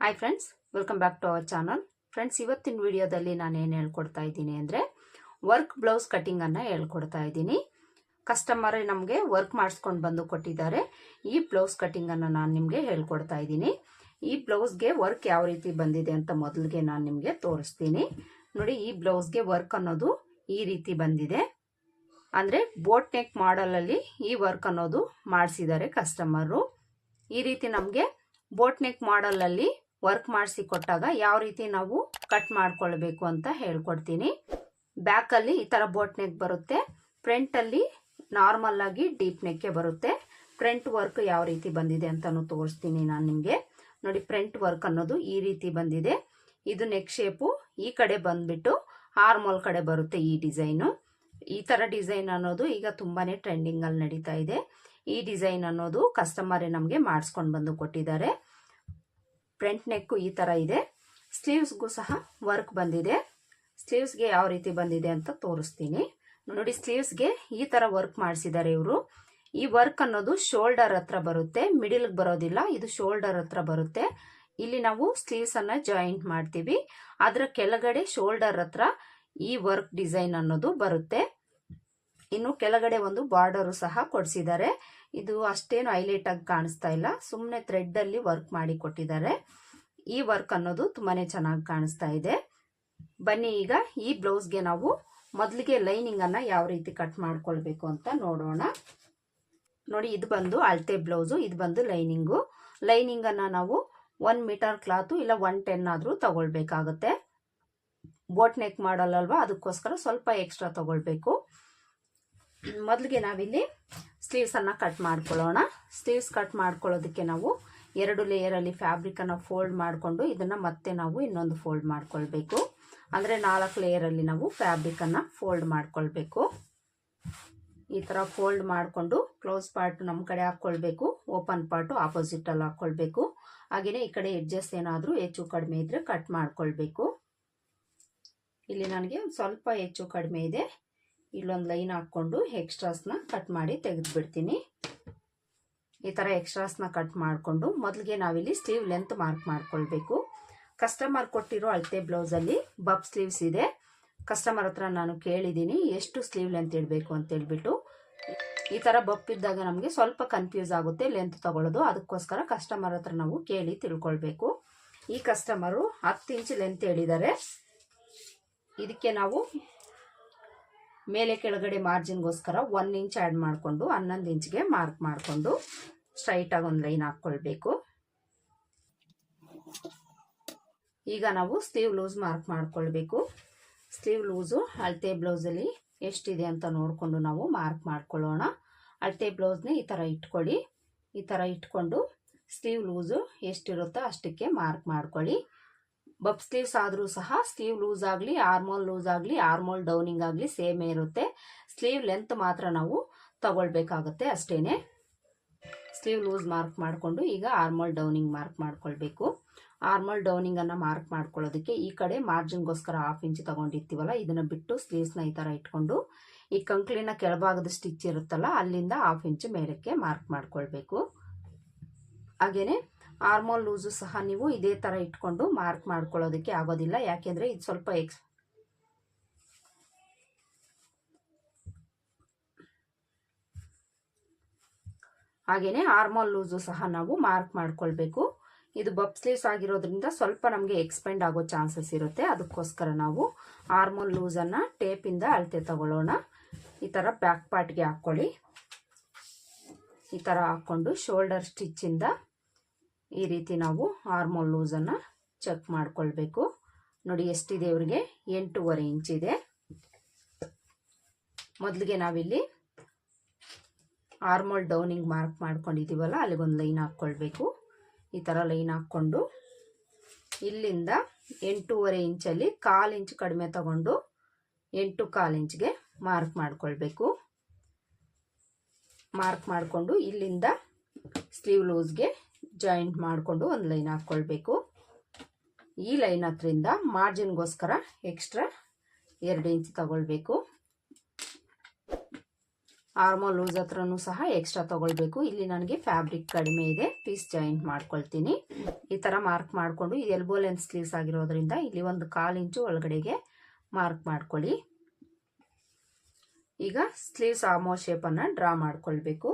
Hi friends welcome back to our channel friends ಇವತ್ತಿನ ವಿಡಿಯೋದಲ್ಲಿ ನಾನು ಏನು ಹೇಳ್ಕೊಡ್ತಾ ಇದ್ದೀನಿ ಅಂದರೆ ವರ್ಕ್ ಬ್ಲೌಸ್ ಕಟ್ಟಿಂಗನ್ನು ಹೇಳ್ಕೊಡ್ತಾ ಇದ್ದೀನಿ. ಕಸ್ಟಮರ್ ನಮಗೆ ವರ್ಕ್ ಮಾಡಿಸ್ಕೊಂಡು ಬಂದು ಕೊಟ್ಟಿದ್ದಾರೆ. ಈ ಬ್ಲೌಸ್ ಕಟ್ಟಿಂಗನ್ನು ನಾನು ನಿಮಗೆ ಹೇಳ್ಕೊಡ್ತಾ ಇದ್ದೀನಿ. ಈ ಬ್ಲೌಸ್ಗೆ ವರ್ಕ್ ಯಾವ ರೀತಿ ಬಂದಿದೆ ಅಂತ ಮೊದಲಿಗೆ ನಾನು ನಿಮಗೆ ತೋರಿಸ್ತೀನಿ. ನೋಡಿ, ಈ ಬ್ಲೌಸ್ಗೆ ವರ್ಕ್ ಅನ್ನೋದು ಈ ರೀತಿ ಬಂದಿದೆ. ಅಂದರೆ ಬೋಟ್ ನೆಕ್ ಮಾಡಲಲ್ಲಿ ಈ ವರ್ಕ್ ಅನ್ನೋದು ಮಾಡಿಸಿದ್ದಾರೆ ಕಸ್ಟಮರು ಈ ರೀತಿ ನಮಗೆ ಬೋಟ್ ನೆಕ್ ಮಾಡಲಲ್ಲಿ ವರ್ಕ್ ಮಾಡಿಸಿ ಕೊಟ್ಟಾಗ ಯಾವ ರೀತಿ ನಾವು ಕಟ್ ಮಾಡ್ಕೊಳ್ಬೇಕು ಅಂತ ಹೇಳ್ಕೊಡ್ತೀನಿ. ಬ್ಯಾಕಲ್ಲಿ ಈ ಥರ ಬೋಟ್ ನೆಕ್ ಬರುತ್ತೆ. ಫ್ರಂಟಲ್ಲಿ ನಾರ್ಮಲ್ ಆಗಿ ಡೀಪ್ ನೆಕ್ಕೆ ಬರುತ್ತೆ. ಫ್ರಂಟ್ ವರ್ಕ್ ಯಾವ ರೀತಿ ಬಂದಿದೆ ಅಂತಲೂ ತೋರಿಸ್ತೀನಿ ನಾನು ನಿಮಗೆ. ನೋಡಿ ಫ್ರಂಟ್ ವರ್ಕ್ ಅನ್ನೋದು ಈ ರೀತಿ ಬಂದಿದೆ. ಇದು ನೆಕ್ ಶೇಪು ಈ ಕಡೆ ಬಂದ್ಬಿಟ್ಟು ಹಾರ್ಮೋಲ್ ಕಡೆ ಬರುತ್ತೆ ಈ ಡಿಸೈನು ಈ ಥರ ಡಿಸೈನ್ ಅನ್ನೋದು ಈಗ ತುಂಬಾನೇ ಟ್ರೆಂಡಿಂಗಲ್ಲಿ ನಡೀತಾ ಇದೆ. ಈ ಡಿಸೈನ್ ಅನ್ನೋದು ಕಸ್ಟಮರೇ ನಮಗೆ ಮಾಡಿಸ್ಕೊಂಡು ಬಂದು ಕೊಟ್ಟಿದ್ದಾರೆ. ಫ್ರಂಟ್ ನೆಕ್ಕು ಈ ಥರ ಇದೆ. ಸ್ಲೀವ್ಸ್ಗೂ ಸಹ ವರ್ಕ್ ಬಂದಿದೆ. ಸ್ಲೀವ್ಸ್ಗೆ ಯಾವ ರೀತಿ ಬಂದಿದೆ ಅಂತ ತೋರಿಸ್ತೀನಿ. ನೋಡಿ, ಸ್ಲೀವ್ಸ್ಗೆ ಈ ಥರ ವರ್ಕ್ ಮಾಡಿಸಿದ್ದಾರೆ ಇವರು. ಈ ವರ್ಕ್ ಅನ್ನೋದು ಶೋಲ್ಡರ್ ಹತ್ರ ಬರುತ್ತೆ. ಮಿಡಿಲ್ಗೆ ಬರೋದಿಲ್ಲ. ಇದು ಶೋಲ್ಡರ್ ಹತ್ರ ಬರುತ್ತೆ. ಇಲ್ಲಿ ನಾವು ಸ್ಲೀವ್ಸ್ ಅನ್ನ ಜಾಯಿಂಟ್ ಮಾಡ್ತೀವಿ. ಅದರ ಕೆಳಗಡೆ ಶೋಲ್ಡರ್ ಹತ್ರ ಈ ವರ್ಕ್ ಡಿಸೈನ್ ಅನ್ನೋದು ಬರುತ್ತೆ. ಇನ್ನು ಕೆಳಗಡೆ ಒಂದು ಬಾರ್ಡರು ಸಹ ಕೊಡಿಸಿದ್ದಾರೆ. ಇದು ಅಷ್ಟೇನು ಹೈಲೈಟ್ ಆಗಿ ಕಾಣಿಸ್ತಾ ಇಲ್ಲ. ಸುಮ್ಮನೆ ಥ್ರೆಡ್ ಅಲ್ಲಿ ವರ್ಕ್ ಮಾಡಿ ಕೊಟ್ಟಿದ್ದಾರೆ. ಈ ವರ್ಕ್ ಅನ್ನೋದು ತುಂಬಾನೇ ಚೆನ್ನಾಗಿ ಕಾಣಿಸ್ತಾ ಇದೆ. ಬನ್ನಿ ಈಗ ಈ ಬ್ಲೌಸ್ಗೆ ನಾವು ಮೊದಲಿಗೆ ಲೈನಿಂಗ್ ಅನ್ನ ಯಾವ ರೀತಿ ಕಟ್ ಮಾಡ್ಕೊಳ್ಬೇಕು ಅಂತ ನೋಡೋಣ. ನೋಡಿ, ಇದು ಬಂದು ಅಳತೆ ಬ್ಲೌಸು ಇದು ಬಂದು ಲೈನಿಂಗು ಲೈನಿಂಗ್ ಅನ್ನ ನಾವು ಒನ್ ಮೀಟರ್ ಕ್ಲಾತು ಇಲ್ಲ ಒನ್ ಟೆನ್ ಆದ್ರೂ ತಗೊಳ್ಬೇಕಾಗುತ್ತೆ. ಬೋಟ್ ನೆಕ್ ಮಾಡಲ್ಲಲ್ವಾ? ಅದಕ್ಕೋಸ್ಕರ ಸ್ವಲ್ಪ ಎಕ್ಸ್ಟ್ರಾ ತಗೊಳ್ಬೇಕು. ಮೊದಲಿಗೆ ನಾವಿಲ್ಲಿ ಸ್ಲೀವ್ಸನ್ನು ಕಟ್ ಮಾಡ್ಕೊಳ್ಳೋಣ. ಸ್ಲೀವ್ಸ್ ಕಟ್ ಮಾಡ್ಕೊಳ್ಳೋದಕ್ಕೆ ನಾವು ಎರಡು ಲೇಯರಲ್ಲಿ ಫ್ಯಾಬ್ರಿಕನ್ನು ಫೋಲ್ಡ್ ಮಾಡಿಕೊಂಡು ಇದನ್ನು ಮತ್ತೆ ನಾವು ಇನ್ನೊಂದು ಫೋಲ್ಡ್ ಮಾಡ್ಕೊಳ್ಬೇಕು. ಅಂದರೆ ನಾಲ್ಕು ಲೇಯರಲ್ಲಿ ನಾವು ಫ್ಯಾಬ್ರಿಕನ್ನು ಫೋಲ್ಡ್ ಮಾಡ್ಕೊಳ್ಬೇಕು. ಈ ಥರ ಫೋಲ್ಡ್ ಮಾಡಿಕೊಂಡು ಕ್ಲೋಸ್ ಪಾರ್ಟ್ ನಮ್ಮ ಕಡೆ ಹಾಕ್ಕೊಳ್ಬೇಕು ಓಪನ್ ಪಾರ್ಟು ಆಪೋಸಿಟಲ್ಲಿ ಹಾಕ್ಕೊಳ್ಬೇಕು. ಹಾಗೆಯೇ ಈ ಕಡೆ ಎಡ್ಜಸ್ ಏನಾದರೂ ಹೆಚ್ಚು ಕಡಿಮೆ ಇದ್ದರೆ ಕಟ್ ಮಾಡ್ಕೊಳ್ಬೇಕು. ಇಲ್ಲಿ ನನಗೆ ಸ್ವಲ್ಪ ಹೆಚ್ಚು ಕಡಿಮೆ ಇದೆ. ಇಲ್ಲೊಂದು ಲೈನ್ ಹಾಕ್ಕೊಂಡು ಎಕ್ಸ್ಟ್ರಾಸ್ನ ಕಟ್ ಮಾಡಿ ತೆಗೆದುಬಿಡ್ತೀನಿ. ಈ ಥರ ಎಕ್ಸ್ಟ್ರಾಸ್ನ ಕಟ್ ಮಾಡಿಕೊಂಡು ಮೊದಲಿಗೆ ನಾವಿಲ್ಲಿ ಸ್ಲೀವ್ ಲೆಂತ್ ಮಾರ್ಕ್ ಮಾಡ್ಕೊಳ್ಬೇಕು. ಕಸ್ಟಮರ್ ಕೊಟ್ಟಿರೋ ಅಳತೆ ಬ್ಲೌಸಲ್ಲಿ ಬಬ್ ಸ್ಲೀವ್ಸ್ ಇದೆ. ಕಸ್ಟಮರ್ ಹತ್ರ ನಾನು ಕೇಳಿದ್ದೀನಿ ಎಷ್ಟು ಸ್ಲೀವ್ ಲೆಂತ್ ಇಡಬೇಕು ಅಂತ ಹೇಳ್ಬಿಟ್ಟು. ಈ ಥರ ಬಪ್ ಇದ್ದಾಗ ನಮಗೆ ಸ್ವಲ್ಪ ಕನ್ಫ್ಯೂಸ್ ಆಗುತ್ತೆ ಲೆಂತ್ ತಗೊಳ್ಳೋದು ಅದಕ್ಕೋಸ್ಕರ ಕಸ್ಟಮರ್ ಹತ್ರ ನಾವು ಕೇಳಿ ತಿಳ್ಕೊಳ್ಬೇಕು. ಈ ಕಸ್ಟಮರು ಹತ್ತು ಇಂಚ್ ಲೆಂತ್ ಹೇಳಿದ್ದಾರೆ. ಇದಕ್ಕೆ ನಾವು ಮೇಲೆ ಕೆಳಗಡೆ ಮಾರ್ಜಿನ್ಗೋಸ್ಕರ ಒನ್ ಇಂಚ್ ಆ್ಯಡ್ ಮಾಡಿಕೊಂಡು, ಹನ್ನೊಂದು ಇಂಚ್ಗೆ ಮಾರ್ಕ್ ಮಾಡಿಕೊಂಡು ಸ್ಟ್ರೈಟಾಗಿ ಒಂದು ಲೈನ್ ಹಾಕ್ಕೊಳ್ಬೇಕು. ಈಗ ನಾವು ಸ್ಲೀವ್ ಲೂಸ್ ಮಾರ್ಕ್ ಮಾಡ್ಕೊಳ್ಬೇಕು. ಸ್ಲೀವ್ ಲೂಸು ಅಳತೆ ಬ್ಲೌಸಲ್ಲಿ ಎಷ್ಟಿದೆ ಅಂತ ನೋಡಿಕೊಂಡು ನಾವು ಮಾರ್ಕ್ ಮಾಡ್ಕೊಳ್ಳೋಣ. ಅಳತೆ ಬ್ಲೌಸ್ನೇ ಈ ಥರ ಇಟ್ಕೊಳ್ಳಿ. ಈ ಥರ ಇಟ್ಕೊಂಡು ಸ್ಲೀವ್ ಲೂಸು ಎಷ್ಟಿರುತ್ತೋ ಅಷ್ಟಕ್ಕೆ ಮಾರ್ಕ್ ಮಾಡ್ಕೊಳ್ಳಿ. ಬಬ್ ಸ್ಲೀವ್ಸ್ ಆದರೂ ಸಹ ಸ್ಲೀವ್ ಲೂಸ್ ಆಗಲಿ, ಆರ್ಮೋಲ್ ಲೂಸ್ ಆಗಲಿ, ಆರ್ಮೋಲ್ ಡೌನಿಂಗ್ ಆಗಲಿ ಸೇಮೇ ಇರುತ್ತೆ. ಸ್ಲೀವ್ ಲೆಂತ್ ಮಾತ್ರ ನಾವು ತಗೊಳ್ಬೇಕಾಗುತ್ತೆ ಅಷ್ಟೇನೆ. ಸ್ಲೀವ್ ಲೂಸ್ ಮಾರ್ಕ್ ಮಾಡಿಕೊಂಡು ಈಗ ಆರ್ಮೋಲ್ ಡೌನಿಂಗ್ ಮಾರ್ಕ್ ಮಾಡ್ಕೊಳ್ಬೇಕು. ಆರ್ಮಲ್ ಡೌನಿಂಗ್ ಅನ್ನ ಮಾರ್ಕ್ ಮಾಡ್ಕೊಳ್ಳೋದಕ್ಕೆ ಈ ಕಡೆ ಮಾರ್ಜಿನ್ಗೋಸ್ಕರ ಹಾಫ್ ಇಂಚ್ ತಗೊಂಡಿರ್ತೀವಲ್ಲ, ಇದನ್ನ ಬಿಟ್ಟು ಸ್ಲೀವ್ಸ್ನ ಈ ತರ ಇಟ್ಕೊಂಡು ಈ ಕಂಕ್ಲಿನ ಕೆಳಭಾಗದ ಸ್ಟಿಚ್ ಇರುತ್ತಲ್ಲ, ಅಲ್ಲಿಂದ ಹಾಫ್ ಇಂಚ್ ಮೇಲಕ್ಕೆ ಮಾರ್ಕ್ ಮಾಡ್ಕೊಳ್ಬೇಕು. ಹಾಗೇನೆ ಆರ್ಮೋಲ್ ಲೂಸು ಸಹ ನೀವು ಇದೇ ತರ ಇಟ್ಕೊಂಡು ಮಾರ್ಕ್ ಮಾಡ್ಕೊಳ್ಳೋದಕ್ಕೆ ಆಗೋದಿಲ್ಲ. ಯಾಕೆಂದ್ರೆ ಇದು ಸ್ವಲ್ಪ ಎಕ್ಸ್ ಹಾಗೇನೆ ಆರ್ಮೋಲ್ ಲೂಸು ಸಹ ನಾವು ಮಾರ್ಕ್ ಮಾಡ್ಕೊಳ್ಬೇಕು. ಇದು ಬಬ್ ಸ್ಲೀವ್ಸ್ ಆಗಿರೋದ್ರಿಂದ ಸ್ವಲ್ಪ ನಮಗೆ ಎಕ್ಸ್ಪೆಂಡ್ ಆಗೋ ಚಾನ್ಸಸ್ ಇರುತ್ತೆ. ಅದಕ್ಕೋಸ್ಕರ ನಾವು ಆರ್ಮೋಲ್ ಲೂಸನ್ನು ಟೇಪಿಂದ ಅಳತೆ ತಗೊಳ್ಳೋಣ. ಈ ಥರ ಬ್ಯಾಕ್ ಪಾರ್ಟ್ಗೆ ಹಾಕ್ಕೊಳ್ಳಿ. ಈ ಥರ ಹಾಕ್ಕೊಂಡು ಶೋಲ್ಡರ್ ಸ್ಟಿಚ್ಚಿಂದ ಈ ರೀತಿ ನಾವು ಆರ್ಮೋಲ್ ಲೂಸನ್ನು ಚೆಕ್ ಮಾಡಿಕೊಳ್ಬೇಕು. ನೋಡಿ, ಎಷ್ಟಿದೆ ಇವ್ರಿಗೆ? ಎಂಟೂವರೆ ಇಂಚಿದೆ ಮೊದಲಿಗೆ ನಾವಿಲ್ಲಿ ಆರ್ಮೋಲ್ ಡೌನಿಂಗ್ ಮಾರ್ಕ್ ಮಾಡ್ಕೊಂಡಿದ್ದೀವಲ್ಲ, ಅಲ್ಲಿಗೊಂದು ಲೈನ್ ಹಾಕ್ಕೊಳ್ಬೇಕು. ಈ ಥರ ಲೈನ್ ಹಾಕ್ಕೊಂಡು ಇಲ್ಲಿಂದ ಎಂಟೂವರೆ ಇಂಚಲ್ಲಿ ಕಾಲು ಇಂಚ್ ಕಡಿಮೆ ತಗೊಂಡು ಎಂಟು ಕಾಲು ಇಂಚ್ಗೆ ಮಾರ್ಕ್ ಮಾಡಿಕೊಳ್ಬೇಕು. ಮಾರ್ಕ್ ಮಾಡಿಕೊಂಡು ಇಲ್ಲಿಂದ ಸ್ಲೀವ್ ಲೂಸ್ಗೆ ಜಾಯಿಂಟ್ ಮಾಡಿಕೊಂಡು ಒಂದು ಲೈನ್ ಹಾಕ್ಕೊಳ್ಬೇಕು ಈ ಲೈನ್ ಹತ್ರಿಂದ ಮಾರ್ಜಿನ್ಗೋಸ್ಕರ ಎಕ್ಸ್ಟ್ರಾ ಎರಡು ಇಂಚ್ ತಗೊಳ್ಬೇಕು. ಆರ್ಮೋ ಲೂಸ್ ಹತ್ರನೂ ಸಹ ಎಕ್ಸ್ಟ್ರಾ ತಗೊಳ್ಬೇಕು. ಇಲ್ಲಿ ನನಗೆ ಫ್ಯಾಬ್ರಿಕ್ ಕಡಿಮೆ ಇದೆ. ಪೀಸ್ ಜಾಯಿಂಟ್ ಮಾಡ್ಕೊಳ್ತೀನಿ. ಈ ಥರ ಮಾರ್ಕ್ ಮಾಡಿಕೊಂಡು ಇದು ಎಲ್ಬೋ ಲೆಂತ್ ಸ್ಲೀವ್ಸ್ ಆಗಿರೋದ್ರಿಂದ ಇಲ್ಲಿ ಒಂದು ಕಾಲು ಇಂಚು ಒಳಗಡೆಗೆ ಮಾರ್ಕ್ ಮಾಡ್ಕೊಳ್ಳಿ. ಈಗ ಸ್ಲೀವ್ಸ್ ಆರ್ಮೋ ಶೇಪನ್ನು ಡ್ರಾ ಮಾಡ್ಕೊಳ್ಬೇಕು.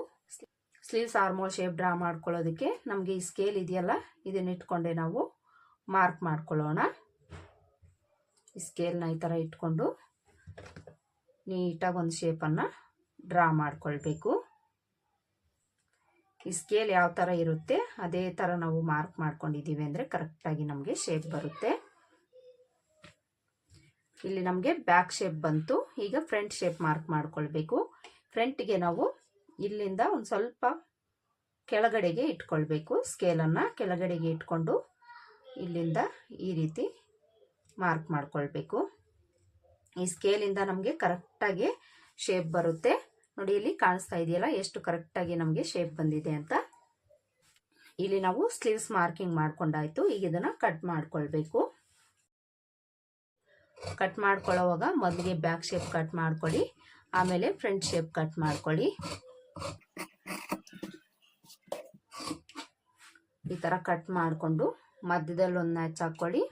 ಸ್ಲೀವ್ಸ್ ಆರ್ಮೋ ಶೇಪ್ ಡ್ರಾ ಮಾಡ್ಕೊಳ್ಳೋದಕ್ಕೆ ನಮಗೆ ಈ ಸ್ಕೇಲ್ ಇದೆಯಲ್ಲ? ಇದನ್ನ ಇಟ್ಕೊಂಡೆ ನಾವು ಮಾರ್ಕ್ ಮಾಡ್ಕೊಳ್ಳೋಣ. ಈ ಸ್ಕೇಲ್ನ ಈ ಥರ ಇಟ್ಕೊಂಡು ನೀಟಾಗಿ ಒಂದು ಶೇಪನ್ನು ಡ್ರಾ ಮಾಡಿಕೊಳ್ಬೇಕು. ಈ ಸ್ಕೇಲ್ ಯಾವ ಥರ ಇರುತ್ತೆ, ಅದೇ ಥರ ನಾವು ಮಾರ್ಕ್ ಮಾಡ್ಕೊಂಡಿದ್ದೀವಿ ಅಂದರೆ ಕರೆಕ್ಟಾಗಿ ನಮಗೆ ಶೇಪ್ ಬರುತ್ತೆ. ಇಲ್ಲಿ ನಮಗೆ ಬ್ಯಾಕ್ ಶೇಪ್ ಬಂತು. ಈಗ ಫ್ರಂಟ್ ಶೇಪ್ ಮಾರ್ಕ್ ಮಾಡ್ಕೊಳ್ಬೇಕು. ಫ್ರಂಟ್ಗೆ ನಾವು ಇಲ್ಲಿಂದ ಒಂದು ಸ್ವಲ್ಪ ಕೆಳಗಡೆಗೆ ಇಟ್ಕೊಳ್ಬೇಕು. ಸ್ಕೇಲನ್ನು ಕೆಳಗಡೆಗೆ ಇಟ್ಕೊಂಡು ಇಲ್ಲಿಂದ ಈ ರೀತಿ ಮಾರ್ಕ್ ಮಾಡಿಕೊಳ್ಬೇಕು. ಈ ಸ್ಕೇಲಿಂದ ನಮಗೆ ಕರೆಕ್ಟಾಗಿ ಶೇಪ್ ಬರುತ್ತೆ. ನೋಡಿ, ಇಲ್ಲಿ ಕಾಣಿಸ್ತಾ ಇದೆಯಲ್ಲ, ಎಷ್ಟು ಕರೆಕ್ಟಾಗಿ ನಮಗೆ ಶೇಪ್ ಬಂದಿದೆ ಅಂತ. ಇಲ್ಲಿ ನಾವು ಸ್ಲೀವ್ಸ್ ಮಾರ್ಕಿಂಗ್ ಮಾಡ್ಕೊಂಡಾಯ್ತು. ಈಗ ಇದನ್ನು ಕಟ್ ಮಾಡ್ಕೊಳ್ಬೇಕು. ಕಟ್ ಮಾಡ್ಕೊಳ್ಳೋವಾಗ ಮೊದಲಿಗೆ ಬ್ಯಾಕ್ ಶೇಪ್ ಕಟ್ ಮಾಡ್ಕೊಳ್ಳಿ, ಆಮೇಲೆ ಫ್ರಂಟ್ ಶೇಪ್ ಕಟ್ ಮಾಡ್ಕೊಳ್ಳಿ. ಈ ಥರ ಕಟ್ ಮಾಡಿಕೊಂಡು ಮಧ್ಯದಲ್ಲಿ ಒಂದು ಮ್ಯಾಚ್ ಹಾಕ್ಕೊಳ್ಳಿ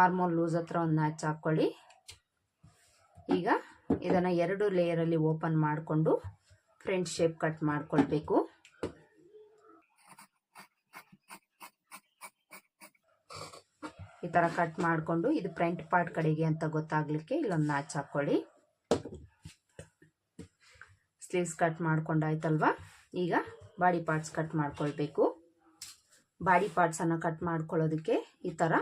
ಆರ್ಮೋಲ್ ಲೂಸ್ ಹತ್ರ ಒಂದು ಮ್ಯಾಚ್ ಹಾಕ್ಕೊಳ್ಳಿ ಈಗ ಇದನ್ನು ಎರಡು ಲೇಯರಲ್ಲಿ ಓಪನ್ ಮಾಡಿಕೊಂಡು ಫ್ರಂಟ್ ಶೇಪ್ ಕಟ್ ಮಾಡಿಕೊಳ್ಬೇಕು. ಈ ಥರ ಕಟ್ ಮಾಡಿಕೊಂಡು ಇದು ಫ್ರಂಟ್ ಪಾರ್ಟ್ ಕಡೆಗೆ ಅಂತ ಗೊತ್ತಾಗ್ಲಿಕ್ಕೆ ಇಲ್ಲೊಂದು ಮ್ಯಾಚ್ ಹಾಕ್ಕೊಳ್ಳಿ ಸ್ಲೀವ್ಸ್ ಕಟ್ ಮಾಡ್ಕೊಂಡಾಯ್ತಲ್ವಾ ಈಗ ಬಾಡಿ ಪಾರ್ಟ್ಸ್ ಕಟ್ ಮಾಡ್ಕೊಳ್ಬೇಕು. ಬಾಡಿ ಪಾರ್ಟ್ಸನ್ನು ಕಟ್ ಮಾಡ್ಕೊಳ್ಳೋದಕ್ಕೆ ಈ ಥರ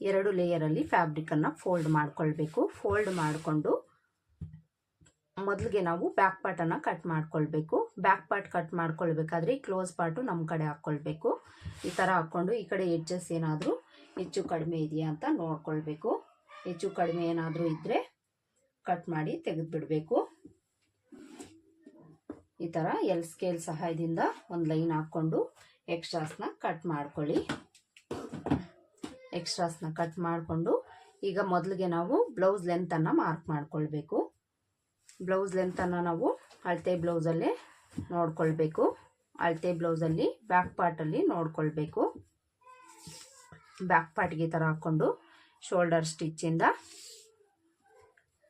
ಎರಡು ಲೇಯರಲ್ಲಿ ಫ್ಯಾಬ್ರಿಕನ್ನು ಫೋಲ್ಡ್ ಮಾಡ್ಕೊಳ್ಬೇಕು. ಫೋಲ್ಡ್ ಮಾಡಿಕೊಂಡು ಮೊದಲಿಗೆ ನಾವು ಬ್ಯಾಕ್ ಪಾರ್ಟನ್ನು ಕಟ್ ಮಾಡ್ಕೊಳ್ಬೇಕು. ಬ್ಯಾಕ್ ಪಾರ್ಟ್ ಕಟ್ ಮಾಡ್ಕೊಳ್ಬೇಕಾದ್ರೆ ಕ್ಲೋಸ್ ಪಾರ್ಟು ನಮ್ಮ ಕಡೆ ಹಾಕ್ಕೊಳ್ಬೇಕು ಈ ಥರ ಹಾಕ್ಕೊಂಡು ಈ ಕಡೆ ಎಡ್ಜಸ್ ಏನಾದರೂ ಹೆಚ್ಚು ಕಡಿಮೆ ಇದೆಯಾ ಅಂತ ನೋಡ್ಕೊಳ್ಬೇಕು. ಹೆಚ್ಚು ಕಡಿಮೆ ಏನಾದರೂ ಇದ್ದರೆ ಕಟ್ ಮಾಡಿ ತೆಗೆದುಬಿಡಬೇಕು. ಈ ಥರ ಎಲ್ ಸ್ಕೇಲ್ ಸಹಾಯದಿಂದ ಒಂದು ಲೈನ್ ಹಾಕ್ಕೊಂಡು ಎಕ್ಸ್ಟ್ರಾಸ್ನ ಕಟ್ ಮಾಡ್ಕೊಳ್ಳಿ. ಎಕ್ಸ್ಟ್ರಾಸ್ನ ಕಟ್ ಮಾಡಿಕೊಂಡು ಈಗ ಮೊದಲಿಗೆ ನಾವು ಬ್ಲೌಸ್ ಲೆಂತನ್ನು ಮಾರ್ಕ್ ಮಾಡ್ಕೊಳ್ಬೇಕು. ಬ್ಲೌಸ್ ಲೆಂತನ್ನು ನಾವು ಅಳತೆ ಬ್ಲೌಸಲ್ಲೇ ನೋಡ್ಕೊಳ್ಬೇಕು. ಅಳತೆ ಬ್ಲೌಸಲ್ಲಿ ಬ್ಯಾಕ್ ಪಾರ್ಟಲ್ಲಿ ನೋಡ್ಕೊಳ್ಬೇಕು. ಬ್ಯಾಕ್ ಪಾರ್ಟ್ಗೆ ಈ ಥರ ಹಾಕ್ಕೊಂಡು ಶೋಲ್ಡರ್ ಸ್ಟಿಚ್ಚಿಂದ